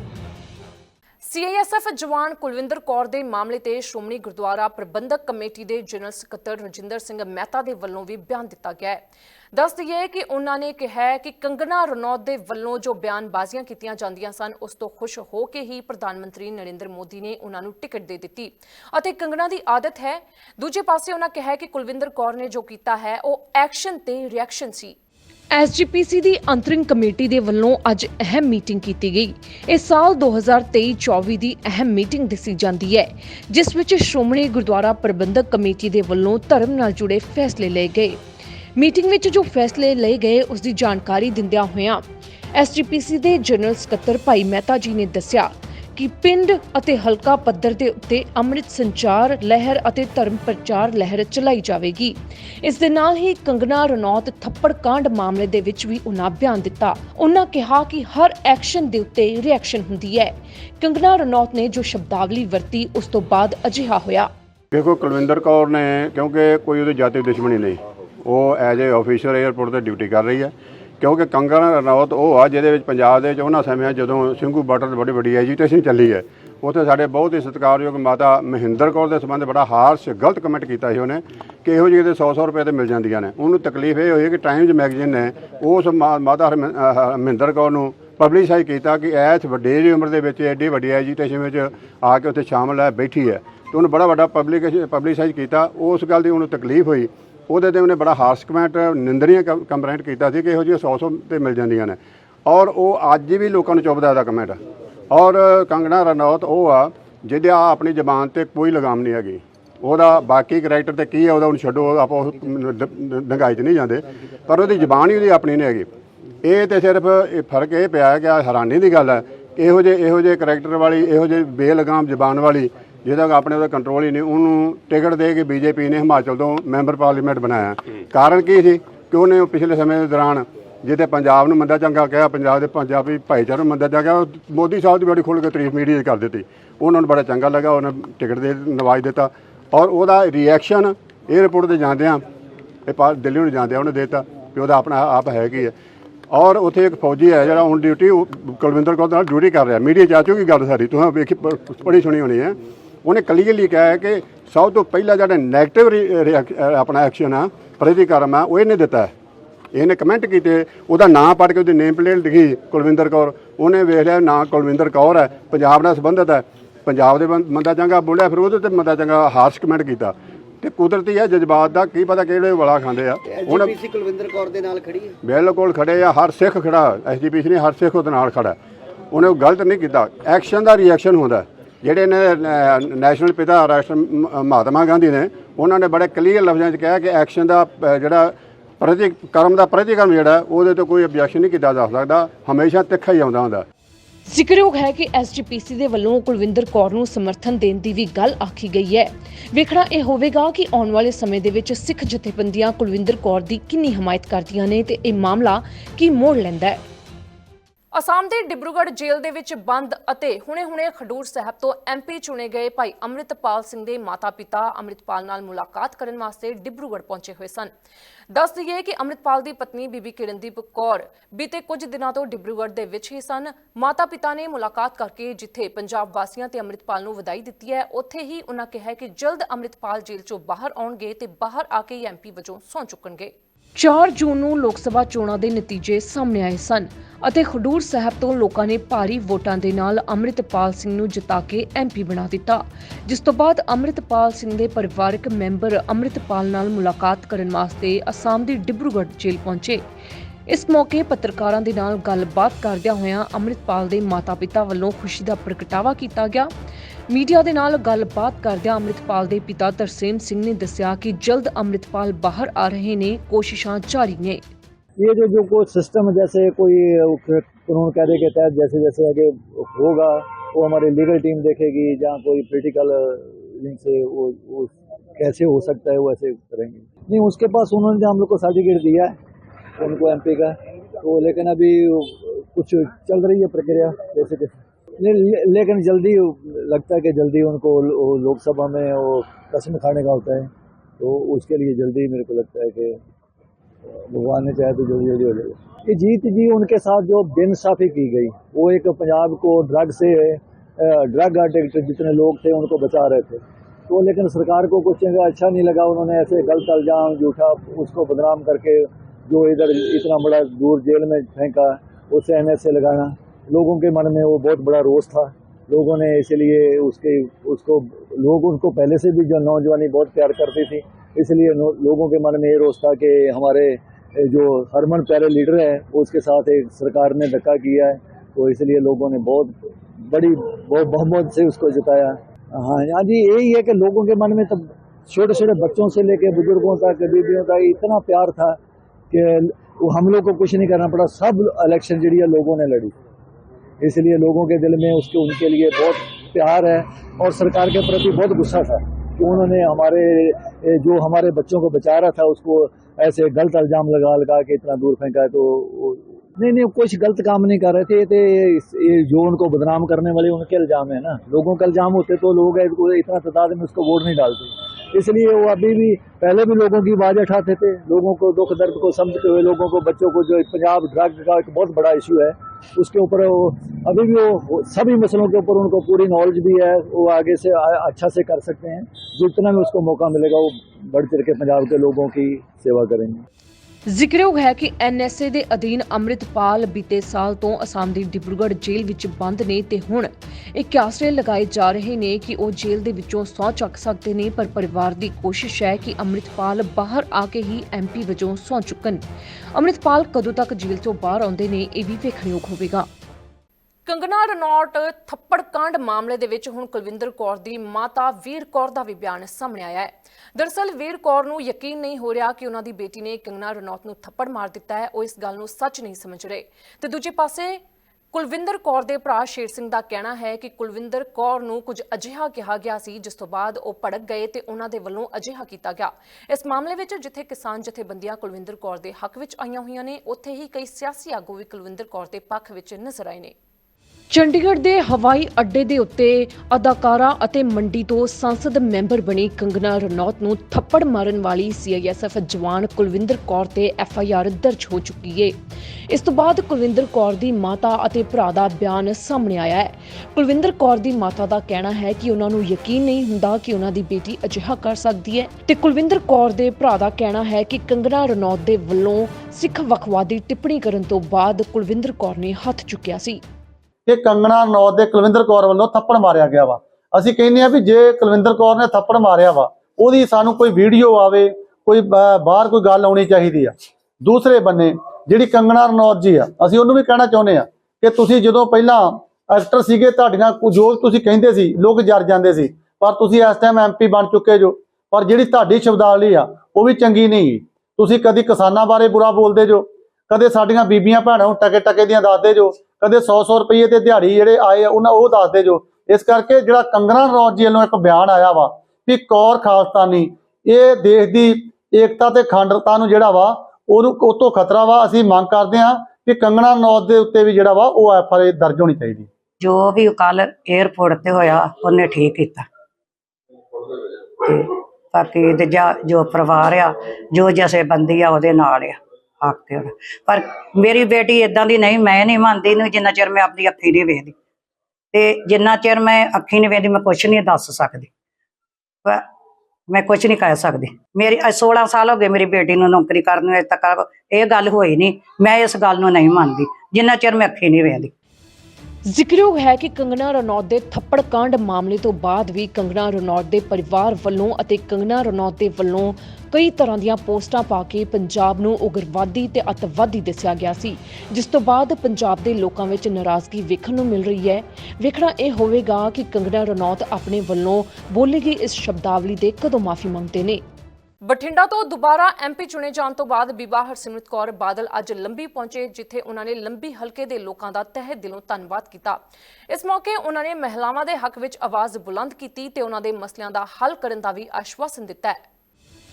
ਸੀਆਈਐਸਐਫ ਜਵਾਨ ਕੁਲਵਿੰਦਰ ਕੌਰ ਦੇ ਮਾਮਲੇ ਤੇ ਸ਼੍ਰੋਮਣੀ ਗੁਰਦੁਆਰਾ ਪ੍ਰਬੰਧਕ ਕਮੇਟੀ ਦੇ ਜਨਰਲ ਸਕੱਤਰ ਰਜਿੰਦਰ ਸਿੰਘ ਮਹਿਤਾ ਦੇ ਵੱਲੋਂ ਵੀ ਬਿਆਨ ਦਿੱਤਾ ਗਿਆ ਹੈ। ਦੱਸ ਦਈਏ ਕਿ ਉਹਨਾਂ ਨੇ ਕਿਹਾ ਕਿ ਕੰਗਨਾ ਰਣੌਤ ਦੇ ਵੱਲੋਂ ਜੋ ਬਿਆਨਬਾਜ਼ੀਆਂ ਕੀਤੀਆਂ ਜਾਂਦੀਆਂ ਸਨ, ਉਸ ਤੋਂ ਖੁਸ਼ ਹੋ ਕੇ ਹੀ ਪ੍ਰਧਾਨ ਮੰਤਰੀ ਨਰਿੰਦਰ ਮੋਦੀ ਨੇ ਉਹਨਾਂ ਨੂੰ ਟਿਕਟ ਦੇ ਦਿੱਤੀ। ਅਤੇ ਕੰਗਨਾ ਦੀ ਆਦਤ ਹੈ। ਦੂਜੇ ਪਾਸੇ ਉਹਨਾਂ ਕਿਹਾ ਕਿ ਕੁਲਵਿੰਦਰ ਕੌਰ ਨੇ ਜੋ ਕੀਤਾ ਹੈ, ਉਹ ਐਕਸ਼ਨ ਤੇ ਰਿਐਕਸ਼ਨ ਸੀ। ਐਸਜੀਪੀਸੀ ਦੀ ਅੰਤਰਿੰਗ ਕਮੇਟੀ ਦੇ ਵੱਲੋਂ ਅੱਜ ਅਹਿਮ ਮੀਟਿੰਗ ਕੀਤੀ ਗਈ। ਇਹ ਸਾਲ 2023-24 ਦੀ ਅਹਿਮ ਮੀਟਿੰਗ ਦੱਸੀ ਜਾਂਦੀ ਹੈ, ਜਿਸ ਵਿੱਚ ਸ਼੍ਰੋਮਣੀ ਗੁਰਦੁਆਰਾ ਪ੍ਰਬੰਧਕ ਕਮੇਟੀ ਦੇ ਵੱਲੋਂ ਧਰਮ ਨਾਲ ਜੁੜੇ ਫੈਸਲੇ ਲਏ ਗਏ। ਮੀਟਿੰਗ ਵਿੱਚ ਜੋ ਫੈਸਲੇ ਲਏ ਗਏ, ਉਸ ਦੀ ਜਾਣਕਾਰੀ ਦਿੰਦਿਆਂ ਹੋਇਆਂ ਐਸਜੀਪੀਸੀ ਦੇ ਜਨਰਲ ਸਕੱਤਰ ਭਾਈ ਮਹਿਤਾ ਜੀ ਨੇ ਦੱਸਿਆ ਕਿ ਪਿੰਡ ਅਤੇ ਹਲਕਾ ਪੱਧਰ ਦੇ ਉੱਤੇ ਅੰਮ੍ਰਿਤ ਸੰਚਾਰ ਲਹਿਰ ਅਤੇ ਧਰਮ ਪ੍ਰਚਾਰ ਲਹਿਰ ਚਲਾਈ ਜਾਵੇਗੀ। ਇਸ ਦੇ ਨਾਲ ਹੀ ਕੰਗਨਾ ਰਣੌਤ ਥੱਪੜ ਕਾਂਡ ਮਾਮਲੇ ਦੇ ਵਿੱਚ ਵੀ ਉਹਨਾਂ ਬਿਆਨ ਦਿੱਤਾ। ਉਹਨਾਂ ਕਿਹਾ ਕਿ ਹਰ ਐਕਸ਼ਨ ਦੇ ਉੱਤੇ ਰਿਐਕਸ਼ਨ ਹੁੰਦੀ ਹੈ। ਕੰਗਨਾ ਰਣੌਤ ਨੇ ਜੋ ਸ਼ਬਦਾਵਲੀ ਵਰਤੀ, ਉਸ ਤੋਂ ਬਾਅਦ ਅਜਿਹਾ ਹੋਇਆ। ਦੇਖੋ, ਕੁਲਵਿੰਦਰ ਕੌਰ ਨੇ, ਕਿਉਂਕਿ ਕੋਈ ਉਹਦੀ ਜਾਤੀ ਦੁਸ਼ਮਣੀ ਨਹੀਂ, ਉਹ ਐਜ਼ ਏ ਆਫੀਸਰ 에ਅਰਪੋਰਟ ਤੇ ਡਿਊਟੀ ਕਰ ਰਹੀ ਹੈ। ਕਿਉਂਕਿ ਕੰਗਨਾ ਰਣੌਤ ਉਹ ਆ ਜਿਹਦੇ ਵਿੱਚ ਪੰਜਾਬ ਦੇ ਵਿੱਚ ਉਹਨਾਂ ਸਮਿਆਂ ਜਦੋਂ ਸਿੰਘੂ ਬਾਰਡਰ ਤੇ ਬੜੀ ਵੱਡੀ ਐਜੀਟੇਸ਼ਨ ਚੱਲੀ ਹੈ, ਉੱਥੇ ਸਾਡੇ ਬਹੁਤ ਹੀ ਸਤਿਕਾਰਯੋਗ ਮਾਤਾ ਮਹਿੰਦਰ ਕੌਰ ਦੇ ਸੰਬੰਧ ਬੜਾ ਹਾਰਸ਼ ਗਲਤ ਕਮੈਂਟ ਕੀਤਾ ਸੀ ਉਹਨੇ ਕਿ ਇਹੋ ਜਿਹੇ ਦੇ 100-100 ਰੁਪਏ ਤੇ ਮਿਲ ਜਾਂਦੀਆਂ ਨੇ। ਉਹਨੂੰ ਤਕਲੀਫ ਇਹ ਹੋਈ ਕਿ ਟਾਈਮਜ਼ ਮੈਗਜ਼ੀਨ ਨੇ ਉਸ ਮਾ- ਮਾਤਾ ਹਰਮ- ਅਹ ਮਹਿੰਦਰ ਕੌਰ ਨੂੰ ਪਬਲਿਸਾਈ ਕੀਤਾ ਕਿ ਐਸ ਵੱਡੇ ਦੀ ਉਮਰ ਦੇ ਵਿੱਚ ਐਡੀ ਵੱਡੀ ਐਜੀਟੇਸ਼ਨ ਵਿੱਚ ਆ ਕੇ ਉੱਥੇ ਸ਼ਾਮਲ ਹੈ, ਬੈਠੀ ਹੈ। ਤੇ ਉਹਨੂੰ ਬੜਾ ਵੱਡਾ ਪਬਲਿਕ ਪਬਲਿਸਾਈਜ਼ ਕੀਤਾ। ਉਸ ਗੱਲ ਦੀ ਉਹਨੂੰ ਤਕਲੀਫ ਹੋਈ। ਉਹਦੇ ਤੇ ਉਹਨੇ ਬੜਾ ਹਾਰਸ਼ ਕਮੈਂਟ ਨਿੰਦਰੀਆਂ ਕੰਪਲੇਂਟ ਕੀਤਾ ਸੀ ਕਿ ਇਹੋ ਜਿਹੇ 100-100 ਤੇ ਮਿਲ ਜਾਂਦੀਆਂ ਨੇ। ਔਰ ਉਹ ਅੱਜ ਵੀ ਲੋਕਾਂ ਨੂੰ ਚੁੱਭਦਾ ਇਹਦਾ ਕਮੈਂਟ। ਔਰ ਕੰਗਣਾ ਰਣੌਤ ਉਹ ਆ, ਜਿਹਦੇ ਆ ਆਪਣੀ ਜ਼ਬਾਨ ਤੇ ਕੋਈ ਲਗਾਮ ਨਹੀਂ ਹੈਗੀ। ਉਹਦਾ ਬਾਕੀ ਕਰੈਕਟਰ ਤੇ ਕੀ ਹੈ ਉਹਦਾ ਹੁਣ ਛੱਡੋ, ਆਪਾਂ ਉਹ ਡੰਗਾਈ 'ਚ ਨਹੀਂ ਜਾਂਦੇ। ਪਰ ਉਹਦੀ ਜ਼ਬਾਨ ਹੀ ਉਹਦੀ ਆਪਣੀ ਨਹੀਂ ਹੈਗੀ। ਇਹ ਤੇ ਸਿਰਫ ਇਹ ਫ਼ਰਕ ਇਹ ਪਿਆ ਕਿ ਆਹ ਹੈਰਾਨੀ ਦੀ ਗੱਲ ਹੈ। ਇਹੋ ਜਿਹੇ ਇਹੋ ਜਿਹੇ ਕਰੈਕਟਰ ਵਾਲੀ, ਇਹੋ ਜਿਹੇ ਬੇਲਗਾਮ ਜ਼ਬਾਨ ਵਾਲੀ ਜਿਹਦਾ ਆਪਣੇ ਉਹਦਾ ਕੰਟਰੋਲ ਹੀ ਨਹੀਂ ਉਹਨੂੰ ਟਿਕਟ ਦੇ ਕੇ ਬੀਜੇਪੀ ਨੇ ਹਿਮਾਚਲ ਤੋਂ ਮੈਂਬਰ ਪਾਰਲੀਮੈਂਟ ਬਣਾਇਆ। ਕਾਰਨ ਕੀ ਸੀ ਕਿ ਉਹਨੇ ਉਹ ਪਿਛਲੇ ਸਮੇਂ ਦੇ ਦੌਰਾਨ ਜਿਹਦੇ ਪੰਜਾਬ ਨੂੰ ਮੰਦਾ ਚੰਗਾ ਕਿਹਾ ਪੰਜਾਬ ਦੇ ਪੰਜਾਬੀ ਭਾਈਚਾਰੇ ਨੂੰ ਮੰਦਾ ਚੰਗਾ ਉਹ ਮੋਦੀ ਸਾਹਿਬ ਦੀ ਬੜੀ ਖੁੱਲ੍ਹ ਕੇ ਤਾਰੀਫ ਮੀਡੀਆ 'ਚ ਕਰ ਦਿੱਤੀ। ਉਹਨਾਂ ਨੂੰ ਬੜਾ ਚੰਗਾ ਲੱਗਾ ਉਹਨੇ ਟਿਕਟ ਦੇ ਨਵਾਜ ਦਿੱਤਾ। ਔਰ ਉਹਦਾ ਰਿਐਕਸ਼ਨ 에ਅਰਪੋਰਟ ਤੇ ਜਾਂਦਿਆਂ ਇਹ ਪਾ ਦਿੱਲੀ ਨੂੰ ਜਾਂਦਿਆਂ ਉਹਨੇ ਦਿੱਤਾ ਕਿ ਉਹਦਾ ਆਪਣਾ ਆਪ ਹੈ ਕੀ ਹੈ। ਔਰ ਉੱਥੇ ਇੱਕ ਫੌਜੀ ਹੈ ਜਿਹੜਾ ਹੁਣ ਡਿਊਟੀ ਕੁਲਵਿੰਦਰ ਕੌਰ ਨਾਲ ਡਿਊਟੀ ਕਰ ਰਿਹਾ। ਮੀਡੀਆ ਚ ਆ ਚੁੱਕੀ ਗੱਲ ਸਾਰੀ। ਤੁਸੀਂ ਵੇਖੀ ਪ- ਪੜ੍ਹੀ ਸੁਣੀ ਹੋਣੀ ਹੈ। ਉਹਨੇ ਕਲੀਅਰਲੀ ਕਿਹਾ ਹੈ ਕਿ ਸਭ ਤੋਂ ਪਹਿਲਾਂ ਜਿਹੜਾ 네ਗੇਟਿਵ ਆਪਣਾ ਐਕਸ਼ਨ ਆ ਪ੍ਰਤੀਕਰਮ ਆ ਉਹ ਇਹਨੇ ਦਿੱਤਾ ਹੈ। ਇਹਨੇ ਕਮੈਂਟ ਕੀਤੇ ਉਹਦਾ ਨਾਂ ਪੜ੍ਹ ਕੇ ਉਹਦੀ ਨੇਮ ਪਲੇਟ ਲਿਖੀ ਕੁਲਵਿੰਦਰ ਕੌਰ। ਉਹਨੇ ਵੇਖ ਲਿਆ ਨਾਂ ਕੁਲਵਿੰਦਰ ਕੌਰ ਹੈ ਪੰਜਾਬ ਨਾਲ ਸੰਬੰਧਿਤ ਹੈ। ਪੰਜਾਬ ਦੇ ਬੰ- ਮੰਦਾ ਚੰਗਾ ਬੋਲਿਆ ਫਿਰ ਉਹਦੇ ਤੇ ਮੰਦਾ ਚੰਗਾ ਹਾਰਸ਼ ਕਮੈਂਟ ਕੀਤਾ। ਤੇ ਕੁਦਰਤੀ ਹੈ ਜਜ਼ਬਾਤ ਦਾ ਕੀ ਪਤਾ ਕਿਹੜੇ ਵਾਲਾ ਖਾਂਦੇ ਆ। ਹੁਣ ਐਸਜੀਪੀਸੀ ਕੁਲਵਿੰਦਰ ਕੌਰ ਦੇ ਨਾਲ ਖੜੀ ਹੈ? ਬਿਲਕੁਲ ਖੜੇ ਆ ਹਰ ਸਿੱਖ ਖੜਾ ਐਸਜੀਪੀਸੀ ਨੇ ਹਰ ਸਿੱਖ ਉਹਦੇ ਨਾਲ ਖੜਾ। ਉਹਨੇ ਉਹ ਗਲਤ ਨਹੀਂ ਕੀਤਾ ਐਕਸ਼ਨ ਦਾ ਰਿਐਕਸ਼ਨ ਹੁੰਦਾ ਜਿਹੜੇ ਨੇ ਨੈਸ਼ਨਲ ਪਿਤਾ ਰਾਸ਼ਟਰ ਮਹਾਤਮਾ ਗਾਂਧੀ ਨੇ, ਉਹਨਾਂ ਨੇ ਬੜੇ ਕਲੀਅਰ ਲਫ਼ਜ਼ਾਂ 'ਚ ਕਿਹਾ ਕਿ ਐਕਸ਼ਨ ਦਾ ਜਿਹੜਾ ਪ੍ਰਤੀ, ਕਰਮ ਦਾ ਪ੍ਰਤੀਕਰਮ ਜਿਹੜਾ, ਉਹਦੇ ਤੇ ਕੋਈ ਆਬਜੈਕਸ਼ਨ ਨਹੀਂ ਕੀਤਾ ਜਾ ਸਕਦਾ। ਹਮੇਸ਼ਾ ਤਿੱਖਾ ਹੀ ਆਉਂਦਾ ਹੁੰਦਾ। ਜ਼ਿਕਰਯੋਗ ਹੈ ਕਿ ਐਸਜੀਪੀਸੀ ਦੇ ਵੱਲੋਂ ਕੁਲਵਿੰਦਰ ਕੌਰ ਨੂੰ ਸਮਰਥਨ ਦੇਣ ਦੀ ਵੀ ਗੱਲ ਆਖੀ ਗਈ ਹੈ। ਵੇਖਣਾ ਇਹ ਹੋਵੇਗਾ ਕਿ ਆਉਣ ਵਾਲੇ ਸਮੇਂ ਦੇ ਵਿੱਚ ਸਿੱਖ ਜਥੇਬੰਦੀਆਂ ਕੁਲਵਿੰਦਰ ਕੌਰ ਦੀ ਕਿੰਨੀ ਹਮਾਇਤ ਕਰਦੀਆਂ ਨੇ ਤੇ ਇਹ ਮਾਮਲਾ ਕੀ ਮੋੜ ਲੈਂਦਾ ਹੈ। ਅਸਾਮ ਦੇ ਡਿਬਰੂਗੜ੍ਹ ਜੇਲ੍ਹ ਦੇ ਵਿੱਚ ਬੰਦ ਅਤੇ ਹੁਣੇ-ਹੁਣੇ ਖਡੂਰ ਸਾਹਿਬ ਤੋਂ ਐਮਪੀ ਚੁਣੇ ਗਏ ਭਾਈ ਅੰਮ੍ਰਿਤਪਾਲ ਸਿੰਘ ਦੇ ਮਾਤਾ-ਪਿਤਾ ਅੰਮ੍ਰਿਤਪਾਲ ਨਾਲ ਮੁਲਾਕਾਤ ਕਰਨ ਵਾਸਤੇ ਡਿਬਰੂਗੜ੍ਹ ਪਹੁੰਚੇ ਹੋਏ ਸਨ। ਦੱਸ ਦਈਏ ਕਿ ਅੰਮ੍ਰਿਤਪਾਲ ਦੀ ਪਤਨੀ ਬੀਬੀ ਕਿਰਨਦੀਪ ਕੌਰ ਬੀਤੇ ਕੁਝ ਦਿਨਾਂ ਤੋਂ ਡਿਬਰੂਗੜ੍ਹ ਦੇ ਵਿੱਚ ਹੀ ਸਨ। ਮਾਤਾ-ਪਿਤਾ ਨੇ ਮੁਲਾਕਾਤ ਕਰਕੇ ਜਿੱਥੇ ਪੰਜਾਬ ਵਾਸੀਆਂ ਤੇ ਅੰਮ੍ਰਿਤਪਾਲ ਨੂੰ ਵਧਾਈ ਦਿੱਤੀ ਹੈ, ਉੱਥੇ ਹੀ ਉਹਨਾਂ ਕਿਹਾ ਕਿ ਜਲਦ ਅੰਮ੍ਰਿਤਪਾਲ ਜੇਲ੍ਹ ਚੋਂ ਬਾਹਰ ਆਉਣਗੇ ਤੇ ਬਾਹਰ ਆ ਕੇ ਐਮਪੀ ਵਜੋਂ ਸਹੁੰ ਚੁੱਕਣਗੇ। 4 ਜੂਨ ਨੂੰ ਲੋਕ ਸਭਾ ਚੋਣਾਂ ਦੇ ਨਤੀਜੇ ਸਾਹਮਣੇ ਆਏ ਸਨ ਅਤੇ ਖਡੂਰ ਸਾਹਿਬ ਤੋਂ ਲੋਕਾਂ ਨੇ ਭਾਰੀ ਵੋਟਾਂ ਦੇ ਨਾਲ ਅੰਮ੍ਰਿਤਪਾਲ ਸਿੰਘ ਨੂੰ ਜਿਤਾ ਕੇ ਐਮਪੀ ਬਣਾ ਦਿੱਤਾ, ਜਿਸ ਤੋਂ ਬਾਅਦ ਅੰਮ੍ਰਿਤਪਾਲ ਸਿੰਘ ਦੇ ਪਰਿਵਾਰਕ ਮੈਂਬਰ ਅੰਮ੍ਰਿਤਪਾਲ ਨਾਲ ਮੁਲਾਕਾਤ ਕਰਨ ਵਾਸਤੇ ਅਸਾਮ ਦੀ ਡਿਬਰੂਗੜ੍ਹ ਜੇਲ੍ਹ ਪਹੁੰਚੇ। ਇਸ ਮੌਕੇ ਪੱਤਰਕਾਰਾਂ ਦੇ ਨਾਲ ਗੱਲਬਾਤ ਕਰਦਿਆਂ ਹੋਇਆਂ ਅੰਮ੍ਰਿਤਪਾਲ ਦੇ ਮਾਤਾ-ਪਿਤਾ ਵੱਲੋਂ ਖੁਸ਼ੀ ਦਾ ਪ੍ਰਗਟਾਵਾ ਕੀਤਾ ਗਿਆ ਮੀਡੀਆ ਦੇ ਨਾਲ ਗੱਲਬਾਤ ਕਰਦਿਆਂ ਅੰਮ੍ਰਿਤਪਾਲ ਦੇ ਪਿਤਾ ਤਰਸੇਮ ਸਿੰਘ ਨੇ ਦੱਸਿਆ ਕਿ ਜਲਦ ਅੰਮ੍ਰਿਤਪਾਲ ਬਾਹਰ ਆ ਰਹੇ ਨੇ ਕੋਸ਼ਿਸ਼ਾਂ ਜਾਰੀ ਨੇ ये जो जो कोई सिस्टम जैसे कोई कानून कायदे के तहत जैसे जैसे आगे होगा वो हमारी लीगल टीम देखेगी जहाँ कोई पोलिटिकल लिंक से वो, वो कैसे हो सकता है वो ऐसे करेंगे नहीं उसके पास उन्होंने जो हम लोग को सर्टिफिकेट दिया है उनको एमपी का। तो लेकिन अभी कुछ चल रही है प्रक्रिया जैसे कि नहीं, लेकिन जल्दी लगता है कि जल्दी उनको लोकसभा में वो कसम खाने का होता है। तो उसके लिए जल्दी मेरे को लगता है कि भगवान ने चाहे तो जल्दी जल्दी हो जाएगा ये जीत जी उनके साथ जो बेइंसाफी की गई वो एक पंजाब को ड्रग से ड्रग एडिक्ट जितने लोग थे उनको बचा रहे थे। तो लेकिन सरकार को कुछ अच्छा नहीं लगा उन्होंने ऐसे गलत इल्ज़ाम झूठा उसको बदनाम करके जो इधर इतना बड़ा दूर जेल में फेंका, उसे एन लगाना। लोगों के मन में वो बहुत बड़ा रोष था। लोगों ने इसलिए उसके, उसको, लोग उनको पहले से भी जो नौजवानी बहुत प्यार करती थी, इसलिए लोगों के मन में ये रोष था कि हमारे जो हरमन प्यारे लीडर है उसके साथ एक सरकार ने धक्का किया है। तो इसलिए लोगों ने बहुत बड़ी, बहुत बहुमत से उसको जिताया। हाँ हाँ जी, यही है कि लोगों के मन में तब छोटे छोटे बच्चों से लेके बुज़ुर्गों तक बीबियों तक इतना प्यार था कि हम लोग को कुछ नहीं करना पड़ा। सब इलेक्शन जी है, लोगों ने लड़ी। इसलिए लोगों के दिल में उसके, उनके लिए बहुत प्यार है और सरकार के प्रति बहुत गुस्सा था कि उन्होंने हमारे जो हमारे बच्चों को बचा रहा था, उसको ऐसे गलत इल्ज़ाम लगा लगा के इतना दूर फेंका है तो नहीं नहीं, कुछ गलत काम नहीं कर रहे थे। ये तो जो उनको बदनाम करने वाले, उनके इल्ज़ाम है ना। लोगों का इल्ज़ाम होते तो लोग इतना तादाद में उसको वोट नहीं डालते। इसलिए वो अभी भी पहले भी लोगों की आवाज़ उठाते थे, लोगों को दुख, दर्द को समझते हुए, लोगों को, बच्चों को जो पंजाब ड्रग का एक बहुत बड़ा इशू है, उसके ऊपर वो अभी भी वो- सभी मसलों के ऊपर उनको पूरी नॉलेज भी है, वो आगे से अच्छा से कर सकते हैं, जितना भी उसको मौका मिलेगा, वो बढ़ चढ़ के पंजाब के लोगों की सेवा करेंगे। ਜ਼ਿਕਰਯੋਗ ਹੈ ਕਿ ਐਨਐਸਏ ਦੇ ਅਧੀਨ ਅੰਮ੍ਰਿਤਪਾਲ ਬੀਤੇ ਸਾਲ ਤੋਂ ਅਸਾਮ ਦੀ ਡਿਬਰੂਗੜ੍ਹ ਜੇਲ੍ਹ ਵਿੱਚ ਬੰਦ ਨੇ ਤੇ ਹੁਣ ਇਹ ਕਿਆਸਰੇ ਲਗਾਏ ਜਾ ਰਹੇ ਨੇ ਕਿ ਉਹ ਜੇਲ੍ਹ ਦੇ ਵਿੱਚੋਂ ਸਹੁੰ ਚੱਕ ਸਕਦੇ ਨੇ, ਪਰ ਪਰਿਵਾਰ ਦੀ ਕੋਸ਼ਿਸ਼ ਹੈ ਕਿ ਅੰਮ੍ਰਿਤਪਾਲ ਬਾਹਰ ਆ ਕੇ ਹੀ ਐਮਪੀ ਵਜੋਂ ਸਹੁੰ ਚੁੱਕਣ। ਅੰਮ੍ਰਿਤਪਾਲ ਕਦੋਂ ਤੱਕ ਜੇਲ੍ਹ ਤੋਂ ਬਾਹਰ ਆਉਂਦੇ ਨੇ, ਇਹ ਵੀ ਵੇਖਣਯੋਗ ਹੋਵੇਗਾ। ਕੰਗਨਾ ਰਣੌਟ ਥੱਪੜ ਕਾਂਡ ਮਾਮਲੇ ਦੇ ਵਿੱਚ ਹੁਣ ਕੁਲਵਿੰਦਰ ਕੌਰ ਦੀ ਮਾਤਾ ਵੀਰ ਕੌਰ ਦਾ ਵੀ ਬਿਆਨ ਸਾਹਮਣੇ ਆਇਆ ਹੈ। ਦਰਅਸਲ ਵੀਰ ਕੌਰ ਨੂੰ ਯਕੀਨ ਨਹੀਂ ਹੋ ਰਿਹਾ ਕਿ ਉਹਨਾਂ ਦੀ ਬੇਟੀ ਨੇ ਕੰਗਨਾ ਰਣੌਤ ਨੂੰ ਥੱਪੜ ਮਾਰ ਦਿੱਤਾ ਹੈ, ਉਹ ਇਸ ਗੱਲ ਨੂੰ ਸੱਚ ਨਹੀਂ ਸਮਝ ਰਹੇ। ਤੇ ਦੂਜੇ ਪਾਸੇ ਕੁਲਵਿੰਦਰ ਕੌਰ ਦੇ ਭਰਾ ਸ਼ੇਰ ਸਿੰਘ ਦਾ ਕਹਿਣਾ ਹੈ ਕਿ ਕੁਲਵਿੰਦਰ ਕੌਰ ਨੂੰ ਕੁਝ ਅਜਿਹਾ ਕਿਹਾ ਗਿਆ ਸੀ, ਜਿਸ ਤੋਂ ਬਾਅਦ ਉਹ ਭੜਕ ਗਏ ਤੇ ਉਹਨਾਂ ਦੇ ਵੱਲੋਂ ਅਜਿਹਾ ਕੀਤਾ ਗਿਆ। ਇਸ ਮਾਮਲੇ ਵਿੱਚ ਜਿੱਥੇ ਕਿਸਾਨ ਜਥੇਬੰਦੀਆਂ ਕੁਲਵਿੰਦਰ ਕੌਰ ਦੇ ਹੱਕ ਵਿੱਚ ਆਈਆਂ ਹੋਈਆਂ ਨੇ, ਉੱਥੇ ਹੀ ਕਈ ਸਿਆਸੀ ਆਗੂ ਵੀ ਕੁਲਵਿੰਦਰ ਕੌਰ ਦੇ ਪੱਖ ਵਿੱਚ ਨਜ਼ਰ ਆਏ ਨੇ। ਚੰਡੀਗੜ੍ਹ ਦੇ ਹਵਾਈ ਅੱਡੇ ਦੇ ਉੱਤੇ ਅਦਾਕਾਰਾ ਅਤੇ ਮੰਡੀ ਤੋਂ ਸੰਸਦ ਮੈਂਬਰ ਬਣੀ ਕੰਗਨਾ ਰਣੌਤ ਨੂੰ ਥੱਪੜ ਮਾਰਨ ਵਾਲੀ ਸੀਆਈਐਸਐਫ ਜਵਾਨ ਕੁਲਵਿੰਦਰ ਕੌਰ ਤੇ ਐਫਆਈਆਰ ਦਰਜ ਹੋ ਚੁੱਕੀ ਹੈ ਇਸ ਤੋਂ ਬਾਅਦ ਕੁਲਵਿੰਦਰ ਕੌਰ ਦੀ ਮਾਤਾ ਅਤੇ ਭਰਾ ਦਾ ਬਿਆਨ ਸਾਹਮਣੇ ਆਇਆ ਹੈ। ਕੁਲਵਿੰਦਰ ਕੌਰ ਦੀ ਮਾਤਾ ਦਾ ਕਹਿਣਾ ਹੈ ਕਿ ਉਹਨਾਂ ਨੂੰ ਯਕੀਨ ਨਹੀਂ ਹੁੰਦਾ ਕਿ ਉਹਨਾਂ ਦੀ ਬੇਟੀ ਅਜਿਹਾ ਕਰ ਸਕਦੀ ਹੈ। ਤੇ ਕੁਲਵਿੰਦਰ ਕੌਰ ਦੇ ਭਰਾ ਦਾ ਕਹਿਣਾ ਹੈ ਕਿ ਕੰਗਨਾ ਰਣੌਤ ਦੇ ਵੱਲੋਂ ਸਿੱਖ ਵਖਵਾਦੀ ਟਿੱਪਣੀ ਕਰਨ ਤੋਂ ਬਾਅਦ ਕੁਲਵਿੰਦਰ ਕੌਰ ਨੇ ਹੱਥ ਚੁੱਕਿਆ ਸੀ। ਕਿ ਕੰਗਣਾ ਰਣੌਤ ਦੇ ਕੁਲਵਿੰਦਰ ਕੌਰ ਵੱਲੋਂ ਥੱਪੜ ਮਾਰਿਆ ਗਿਆ ਵਾ। ਅਸੀਂ ਕਹਿੰਦੇ ਆ ਵੀ ਜੇ ਕੁਲਵਿੰਦਰ ਕੌਰ ਨੇ ਥੱਪੜ ਮਾਰਿਆ ਵਾ, ਉਹਦੀ ਸਾਨੂੰ ਕੋਈ ਵੀਡੀਓ ਆਵੇ, ਕੋਈ ਬਾਹਰ ਕੋਈ ਗੱਲ ਆਉਣੀ ਚਾਹੀਦੀ ਆ। ਦੂਸਰੇ ਬੰਨੇ ਜਿਹੜੀ ਕੰਗਣਾ ਰਣੌਤ ਜੀ ਆ, ਅਸੀਂ ਉਹਨੂੰ ਵੀ ਕਹਿਣਾ ਚਾਹੁੰਦੇ ਆ ਕਿ ਤੁਸੀਂ ਜਦੋਂ ਪਹਿਲਾਂ ਐਕਟਰ ਸੀਗੇ, ਤੁਹਾਡੀਆਂ ਜੋ ਤੁਸੀਂ ਕਹਿੰਦੇ ਸੀ, ਲੋਕ ਜਰ ਜਾਂਦੇ ਸੀ, ਪਰ ਤੁਸੀਂ ਇਸ ਟਾਈਮ ਐਮਪੀ ਬਣ ਚੁੱਕੇ ਜੋ। ਪਰ ਜਿਹੜੀ ਤੁਹਾਡੀ ਸ਼ਬਦਾਵਲੀ ਆ, ਉਹ ਵੀ ਚੰਗੀ ਨਹੀਂ। ਤੁਸੀਂ ਕਦੀ ਕਿਸਾਨਾਂ ਬਾਰੇ ਬੁਰਾ ਬੋਲਦੇ ਜੋ। ਕਦੇ ਸਾਡੀਆਂ ਬੀਬੀਆਂ ਭੈਣਾਂ ਨੂੰ ਟਕੇ ਟਕੇ ਦੀਆਂ ਦੱਸਦੇ ਜੋ, ਕਦੇ 100-100 ਰੁਪਏ ਤੇ ਦਿਹਾੜੀ ਜਿਹੜੇ ਆਏ ਆ, ਉਹਨਾਂ ਉਹ ਦੱਸਦੇ ਜੋ। ਇਸ ਕਰਕੇ ਜਿਹੜਾ ਕੰਗਣਾ ਰਣੌਤ ਜੀ ਵੱਲੋਂ ਇੱਕ ਬਿਆਨ ਆਇਆ ਵਾ ਕਿ ਕੌਰ ਖਾਲਸਤਾਨੀ ਇਹ ਦੇਸ਼ ਦੀ ਏਕਤਾ ਤੇ ਅਖੰਡਤਾ ਨੂੰ ਜਿਹੜਾ ਵਾ, ਉਹਨੂੰ ਉਹ ਖਤਰਾ ਵਾ, ਅਸੀਂ ਮੰਗ ਕਰਦੇ ਹਾਂ ਕਿ ਕੰਗਣਾ ਨੌਜ ਦੇ ਉੱਤੇ ਵੀ ਜਿਹੜਾ ਵਾ, ਉਹ ਐਫ ਆਰ ਆਈ ਦਰਜ ਹੋਣੀ ਚਾਹੀਦੀ। ਜੋ ਵੀ ਕੱਲ 에어ਪੋਰਟ ਤੇ ਹੋਇਆ, ਉਹਨੇ ਠੀਕ ਕੀਤਾ। ਤੇ ਬਾਕੀ ਦੂਜਾ ਜੋ ਪਰਿਵਾਰ ਆ, ਜੋ ਜਥੇਬੰਦੀ ਆ, ਉਹਦੇ ਨਾਲ ਆ। ਹੱਕ ਤੇ ਪਰ ਮੇਰੀ ਬੇਟੀ ਇਦਾਂ ਦੀ ਨਹੀਂ, ਮੈਂ ਨਹੀਂ ਮੰਨਦੀ ਨੂੰ ਜਿੰਨਾ ਚਿਰ ਮੈਂ ਆਪਣੀ ਅੱਖੀ ਨਹੀਂ ਵੇਖਦੀ। ਤੇ ਜਿੰਨਾ ਚਿਰ ਮੈਂ ਅੱਖੀ ਨਹੀਂ ਵੇਖਦੀ, ਮੈਂ ਕੁਝ ਨਹੀਂ ਦੱਸ ਸਕਦੀ। ਪਰ ਮੈਂ ਕੁਝ ਨਹੀਂ ਕਹਿ ਸਕਦੀ। ਮੇਰੀ, ਅੱਜ 16 ਸਾਲ ਹੋ ਗਏ ਮੇਰੀ ਬੇਟੀ ਨੂੰ ਨੌਕਰੀ ਕਰਨ ਨੂੰ, ਅਜੇ ਤੱਕ ਇਹ ਗੱਲ ਹੋਈ ਨਹੀਂ। ਮੈਂ ਇਸ ਗੱਲ ਨੂੰ ਨਹੀਂ ਮੰਨਦੀ, ਜਿੰਨਾ ਚਿਰ ਮੈਂ ਅੱਖੀ ਨਹੀਂ ਵੇਖਦੀ। ਜ਼ਿਕਰਯੋਗ ਹੈ ਕਿ ਕੰਗਣਾ ਰਣੌਤ ਦੇ ਥੱਪੜ ਕਾਂਡ ਮਾਮਲੇ ਤੋਂ ਬਾਅਦ ਵੀ ਕੰਗਣਾ ਰਣੌਤ ਦੇ ਪਰਿਵਾਰ ਵੱਲੋਂ ਅਤੇ ਕੰਗਣਾ ਰਣੌਤ ਦੇ ਵੱਲੋਂ ਕਈ ਤਰ੍ਹਾਂ ਦੀਆਂ ਪੋਸਟਾਂ ਪਾ ਕੇ ਪੰਜਾਬ ਨੂੰ ਉਗਰਵਾਦੀ ਤੇ ਅੱਤਵਾਦੀ ਦੱਸਿਆ ਗਿਆ ਸੀ, ਜਿਸ ਤੋਂ ਬਾਅਦ ਪੰਜਾਬ ਦੇ ਲੋਕਾਂ ਵਿੱਚ ਨਾਰਾਜ਼ਗੀ ਵੇਖਣ ਨੂੰ ਮਿਲ ਰਹੀ ਹੈ। ਵੇਖਣਾ ਇਹ ਹੋਵੇਗਾ ਕਿ ਕੰਗਣਾ ਰਣੌਤ ਆਪਣੇ ਵੱਲੋਂ ਬੋਲੀ ਗਈ ਇਸ ਸ਼ਬਦਾਵਲੀ ਦੇ ਕਦੋਂ ਮਾਫੀ ਮੰਗਦੇ ਨੇ। ਬਠਿੰਡਾ ਤੋਂ ਦੁਬਾਰਾ ਐਮਪੀ ਚੁਣੇ ਜਾਣ ਤੋਂ ਬਾਅਦ ਬੀਬਾ ਹਰਸਿਮਰਤ ਕੌਰ ਬਾਦਲ ਅੱਜ ਲੰਬੀ ਪਹੁੰਚੇ, ਜਿੱਥੇ ਉਹਨਾਂ ਨੇ ਲੰਬੀ ਹਲਕੇ ਦੇ ਲੋਕਾਂ ਦਾ ਤਹਿ ਦਿਲੋਂ ਧੰਨਵਾਦ ਕੀਤਾ। ਇਸ ਮੌਕੇ ਉਹਨਾਂ ਨੇ ਮਹਿਲਾਵਾਂ ਦੇ ਹੱਕ ਵਿੱਚ ਆਵਾਜ਼ ਬੁਲੰਦ ਕੀਤੀ ਤੇ ਉਹਨਾਂ ਦੇ ਮਸਲਿਆਂ ਦਾ ਹੱਲ ਕਰਨ ਦਾ ਵੀ ਆਸ਼ਵਾਸਨ ਦਿੱਤਾ ਹੈ।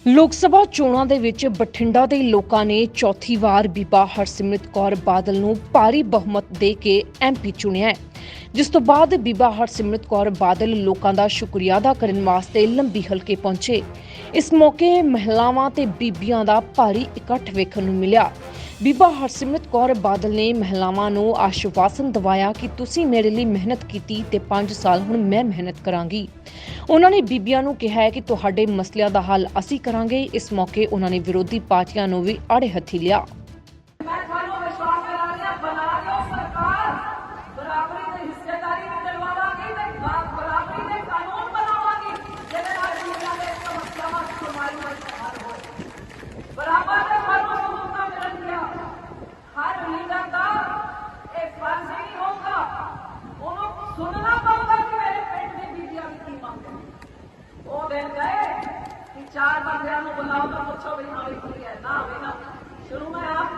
ਲੋਕ ਸਭਾ ਚੋਣਾਂ ਦੇ ਵਿੱਚ ਬਠਿੰਡਾ ਦੇ ਲੋਕਾਂ ਨੇ ਚੌਥੀ ਵਾਰ ਬੀਬਾ ਹਰਸਿਮਰਤ ਕੌਰ ਬਾਦਲ ਨੂੰ ਭਾਰੀ ਬਹੁਮਤ ਦੇ ਕੇ ਐਮਪੀ ਚੁਣਿਆ ਹੈ। ਜਿਸ ਤੋਂ ਬਾਅਦ ਬੀਬਾ ਹਰਸਿਮਰਤ ਕੌਰ ਬਾਦਲ ਲੋਕਾਂ ਦਾ ਸ਼ੁਕਰੀਆ ਅਦਾ ਕਰਨ ਵਾਸਤੇ ਲੰਬੀ ਹਲਕੇ ਪਹੁੰਚੇ। ਇਸ ਮੌਕੇ ਮਹਿਲਾਵਾਂ ਤੇ ਬੀਬੀਆਂ ਦਾ ਭਾਰੀ ਇਕੱਠ ਵੇਖਣ ਨੂੰ ਮਿਲਿਆ। ਬੀਬਾ ਹਰਸਿਮਰਤ ਕੌਰ ਬਾਦਲ ਨੇ ਮਹਿਲਾਵਾਂ ਨੂੰ ਆਸ਼ਵਾਸਨ ਦਿਵਾਇਆ ਕਿ ਤੁਸੀਂ ਮੇਰੇ ਲਈ ਮਿਹਨਤ ਕੀਤੀ ਤੇ 5 ਸਾਲ ਹੁਣ ਮੈਂ ਮਿਹਨਤ ਕਰਾਂਗੀ। ਉਹਨਾਂ ਨੇ ਬੀਬੀਆਂ ਨੂੰ ਕਿਹਾ ਹੈ ਕਿ ਤੁਹਾਡੇ ਮਸਲਿਆਂ ਦਾ ਹੱਲ ਅਸੀਂ ਕਰਾਂਗੇ। ਇਸ ਮੌਕੇ ਉਹਨਾਂ ਨੇ ਵਿਰੋਧੀ ਪਾਰਟੀਆਂ ਨੂੰ ਵੀ ਆੜੇ ਹੱਥੀ ਲਿਆ ਮੈਂ ਤੁਹਾਨੂੰ ਵਿਸ਼ਵਾਸ ਦਿਲਾਉਂਦੀ ਹਾਂ ਬਣਾ ਦਿਓ ਸਰਕਾਰ ਬਰਾਬਰੀ ਦੀ ਹਿੱਸੇਦਾਰੀ ਵੀ ਦਿਲਵਾਵਾਂਗੀ ਤੇ ਬਾ- ਬਰਾਬਰੀ ਦੇ ਕਾਨੂੰਨ ਬਣਾਵਾਂਗੀ ਜਿਹਦੇ ਨਾਲ ਦੁਨੀਆ ਦੇ ਸਮੱਸਿਆਵਾਂ ਦੀ ਸੁਣਵਾਈ ਹੋਈ ਹੱਲ ਹੋਏ ਬਰਾਬਰ ਦੇ ਹਰ ਸਹੂਲਤਾਂ ਮਿਲਣਗੀਆਂ ਹਰ ਲੀਡਰ ਦਾ ਇਹ ਫਰਜ਼ ਨਹੀਂ ਹੋਊਗਾ ਉਹਨੂੰ ਸੁਣਨਾ ਪਊਗਾ ਕਿ ਮੇਰੇ ਪਿੰਡ ਦੀ ਬੀਬੀਆਂ ਵੀ ਕੀ ਮੰਗਦੇ ਨੇ ਉਹ ਦਿਨ ਗਏ ਕਿ ਚਾਰ ਬੰਦਿਆਂ ਨੂੰ ਬੁਲਾਓ ਤਾਂ ਪੁੱਛੋ ਵੀ ਹਾਂ ਵੀ ਕੀ ਹੈ ਨਾ ਹੋਵੇ ਨਾ ਸ਼ੁਰੂ ਮੈਂ ਆਪ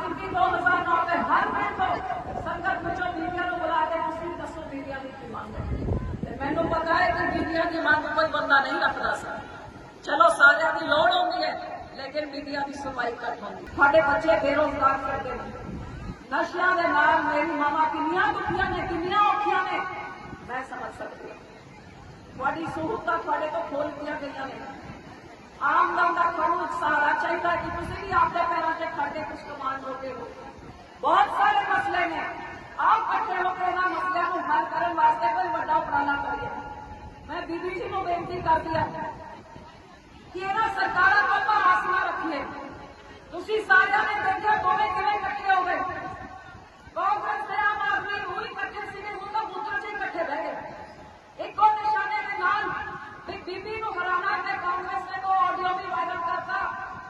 ਬੰਦਾ ਨਹੀਂ ਰੱਖਦਾ ਸੀ ਚਲੋ ਸਾਰਿਆਂ ਦੀ ਲੋੜ ਹੁੰਦੀ ਹੈ, ਲੇਕਿਨ ਮੀਡੀਆ ਦੀ ਸੁਣਵਾਈ ਘੱਟ ਹੁੰਦੀ ਸਾਡੇ ਬੱਚੇ ਬੇਰੋਜ਼ਗਾਰ ਫਿਰਦੇ ਨੇ। ਨਸ਼ਿਆਂ ਦੇ ਨਾਲ ਮੇਰੀ ਮਾਮਾ ਕਿੰਨੀਆਂ ਦੁਖੀਆਂ ਨੇ, ਕਿੰਨੀਆਂ ਔਖੀਆਂ ਨੇ, ਮੈਂ ਸਮਝ ਸਕਦੀ ਹਾਂ। ਤੁਹਾਡੀ ਸਹੂਲਤਾਂ ਤੁਹਾਡੇ ਤੋਂ ਖੋਲ ਦਿੱਤੀਆਂ ਗਈਆਂ ਨੇ। ਆਮਦਨ ਦਾ ਤੁਹਾਨੂੰ ਇੱਕ ਚਾਹੀਦਾ ਕਿ ਤੁਸੀਂ ਵੀ ਆਪਦੇ ਪੈਰਾਂ ਤੇ ਖੜ ਕੇ ਕੁਝ ਕਮਾਉਣ ਜੋਗੇ ਹੋ। ਬਹੁਤ ਸਾਰੇ ਮਸਲੇ ਨੇ। ਆਪ ਇਕੱਠੇ ਹੋ ਕੇ ਇਹਨਾਂ ਮਸਲਿਆਂ ਨੂੰ ਹੱਲ ਕਰਨ ਵਾਸਤੇ ਕੋਈ ਵੱਡਾ ਉਪਰਾਲਾ ਕਰੀਏ। ਮੈਂ ਬੀਬੀ ਜੀ ਨੂੰ ਬੇਨਤੀ ਕਰਦੀ ਹਾਂ ਕਿ ਇਹਨਾਂ ਸਰਕਾਰਾਂ ਤੋਂ ਆਪਾਂ ਆਸ ਨਾ ਰੱਖੀਏ ਤੁਸੀਂ ਸਾਰਿਆਂ ਨੇ ਦੇਖਿਆ ਦੋਵੇਂ ਕਿਵੇਂ ਇਕੱਠੇ ਹੋ ਗਏ ਕਾਂਗਰਸ ਤੇ ਆਮ ਆਦਮੀ ਨੂੰ ਇਕੱਠੇ ਸੀਗੇ ਹੁਣ ਤਾਂ ਬੂਥਾਂ 'ਚ ਹੀ ਇਕੱਠੇ ਬਹਿ ਗਏ ਇੱਕੋ ਨਿਸ਼ਾਨੇ ਦੇ ਨਾਲ ਵੀ ਬੀਬੀ ਨੂੰ ਹਰਾਣਾ ਤੇ ਕਾਂਗਰਸ ਨੇ ਕੋ ਆਡੀਓ ਵੀ ਵਾਇਰਲ ਕਰਤਾ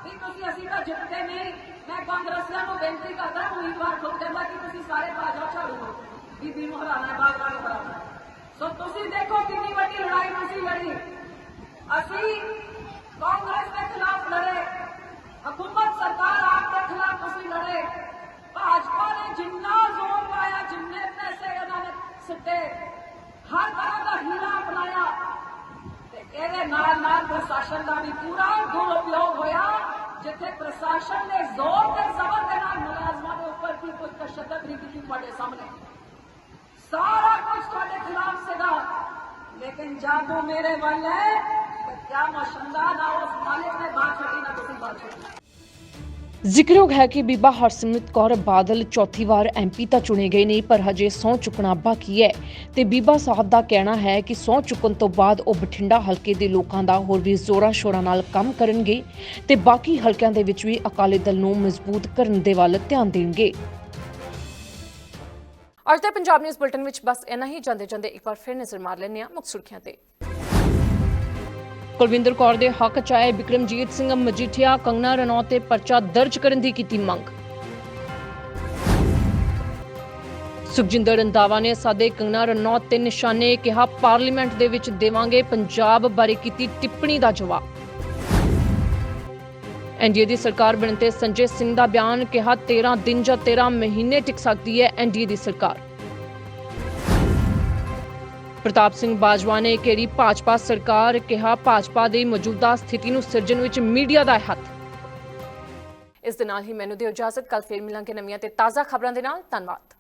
ਵੀ ਤੁਸੀਂ ਅਸੀਂ ਤਾਂ ਜਿੱਤਦੇ ਨਹੀਂ ਮੈਂ ਕਾਂਗਰਸੀਆਂ ਨੂੰ ਬੇਨਤੀ ਕਰਦਾ ਉਮੀਦਵਾਰ ਖੁਦ ਕਹਿੰਦਾ ਕਿ ਤੁਸੀਂ ਸਾਰੇ ਭਾਜਪਾ ਝਾੜੂ ਹੋ ਬੀਬੀ ਨੂੰ ਹਰਾਣਾ ਹੈ ਬਾਗੜਾ ਨੂੰ ਹਰਾਣਾ ਹੈ। ਸੋ ਤੁਸੀਂ ਦੇਖੋ ਕਿੰਨੀ ਵੱਡੀ ਲੜਾਈ ਤੁਸੀਂ ਲੜੀ। ਅਸੀਂ ਕਾਂਗਰਸ ਦੇ ਖਿਲਾਫ ਲੜੇ। ਹਕੂਮਤ ਸਰਕਾਰ ਆਪ ਦੇ ਖਿਲਾਫ ਤੁਸੀਂ ਲੜੇ। ਭਾਜਪਾ ਨੇ ਜਿੰਨਾ ਜ਼ੋਰ ਪਾਇਆ, ਜਿੰਨੇ ਪੈਸੇ ਇਹਨਾਂ ਨੇ ਸਿੱਟੇ, ਹਰ ਤਰ੍ਹਾਂ ਦਾ ਹੀਲਾ ਅਪਣਾਇਆ। ਤੇ ਇਹਦੇ ਨਾਲ ਨਾਲ ਪ੍ਰਸ਼ਾਸਨ ਦਾ ਵੀ ਪੂਰਾ ਦੁਰਉਪਯੋਗ ਹੋਇਆ, ਜਿੱਥੇ ਪ੍ਰਸ਼ਾਸਨ ਨੇ ਜ਼ੋਰ ਤੇ ਜ਼ਬਰ ਦੇ ਨਾਲ ਮੁਲਾਜ਼ਮਾਂ ਦੇ ਉੱਪਰ ਵੀ ਕੋਈ ਤਸ਼ੱਦਦ ਨਹੀਂ ਕੀਤੀ ਤੁਹਾਡੇ ਸਾਹਮਣੇ। ਸਾਰਾ ਕੁਝ ਤੁਹਾਡੇ ਖਿਲਾਫ ਸੀਗਾ ਲੇਕਿਨ ਜਾਦੂ ਮੇਰੇ ਵੱਲ ਹੈ ਤੇ ਕਿਆ ਮਸ਼ੰਦਾ ਨਾ ਉਸ ਮਾਲਿਕ ਨੇ ਬਾਤ ਛੱਡੀ ਨਾ ਤੁਸੀਂ ਬਾਤ ਛੱਡੀ ਜ਼ਿਕਰਯੋਗ ਹੈ ਕਿ ਬੀਬਾ ਹਰਸਿਮਰਤ ਕੌਰ ਬਾਦਲ ਚੌਥੀ ਵਾਰ ਐਮਪੀ ਤਾਂ ਚੁਣੇ ਗਏ ਨੇ ਪਰ ਹਜੇ ਸਹੁੰ ਚੁੱਕਣਾ ਬਾਕੀ ਹੈ ਤੇ ਬੀਬਾ ਸਾਹਿਬ ਦਾ ਕਹਿਣਾ ਹੈ ਕਿ ਸਹੁੰ ਚੁੱਕਣ ਤੋਂ ਬਾਅਦ ਉਹ ਬਠਿੰਡਾ ਹਲਕੇ ਦੇ ਲੋਕਾਂ ਦਾ ਹੋਰ ਵੀ ਜ਼ੋਰਾਂ ਸ਼ੋਰਾਂ ਨਾਲ ਕੰਮ ਕਰਨਗੇ ਤੇ ਬਾਕੀ ਹਲਕਿਆਂ ਦੇ ਵਿੱਚ ਵੀ ਅਕਾਲੀ ਦਲ ਨੂੰ ਮਜ਼ਬੂਤ ਕਰਨ ਦੇ ਵੱਲ ਧਿਆਨ ਦੇਣਗੇ ਅੱਜ ਦੇ ਪੰਜਾਬ ਨਿਊਜ਼ ਬੁਲਟਨ ਵਿੱਚ ਬਸ ਇੰਨਾ ਹੀ। ਜਾਂਦੇ ਜਾਂਦੇ ਇੱਕ ਵਾਰ ਫਿਰ ਨਜ਼ਰ ਮਾਰ ਲੈਂਦੇ ਹਾਂ ਮੁੱਖ ਸੁਰਖੀਆਂ ਤੇ। ਕੁਲਵਿੰਦਰ ਕੌਰ ਦੇ ਹੱਕ ਚ ਆਏ ਬਿਕਰਮਜੀਤ ਸਿੰਘ ਮਜੀਠੀਆ ਕੰਗਨਾ ਰਣੌਤ ਤੇ ਪਰਚਾ ਦਰਜ ਕਰਨ ਦੀ ਕੀਤੀ ਮੰਗ। ਸੁਖਜਿੰਦਰ ਰੰਦਾਵਾ ਨੇ ਸਾਦੇ ਕੰਗਨਾ ਰਣੌਤ ਤੇ ਨਿਸ਼ਾਨੇ ਕਿਹਾ, ਪਾਰਲੀਮੈਂਟ ਦੇ ਵਿੱਚ ਦੇਵਾਂਗੇ ਪੰਜਾਬ ਬਾਰੇ ਕੀਤੀ ਟਿੱਪਣੀ ਦਾ ਜਵਾਬ। ਐਨਡੀਏ ਦੀ ਸਰਕਾਰ ਬਣਨ ਤੇ ਸੰਜੇ ਸਿੰਘ ਦਾ ਬਿਆਨ ਕਿਹਾ 13 ਦਿਨ ਜਾਂ 13 ਮਹੀਨੇ ਟਿਕ ਸਕਦੀ ਹੈ ਐਨਡੀਏ ਦੀ ਸਰਕਾਰ। ਪ੍ਰਤਾਪ ਸਿੰਘ ਬਾਜਵਾ ਨੇ ਕਿਹੜੀ ਭਾਜਪਾ ਸਰਕਾਰ ਕਿਹਾ ਭਾਜਪਾ ਦੀ ਮੌਜੂਦਾ ਸਥਿਤੀ ਨੂੰ ਸਿਰਜਣ ਵਿੱਚ ਮੀਡੀਆ ਦਾ ਹੱਥ। ਇਸ ਦੇ ਨਾਲ ਹੀ ਮੈਨੂੰ ਦਿਓ ਇਜਾਜ਼ਤ ਕੱਲ ਫੇਰ ਮਿਲਾਂਗੇ ਨਵੀਆਂ ਤੇ ਤਾਜ਼ਾ ਖਬਰਾਂ ਦੇ ਨਾਲ। ਧੰਨਵਾਦ।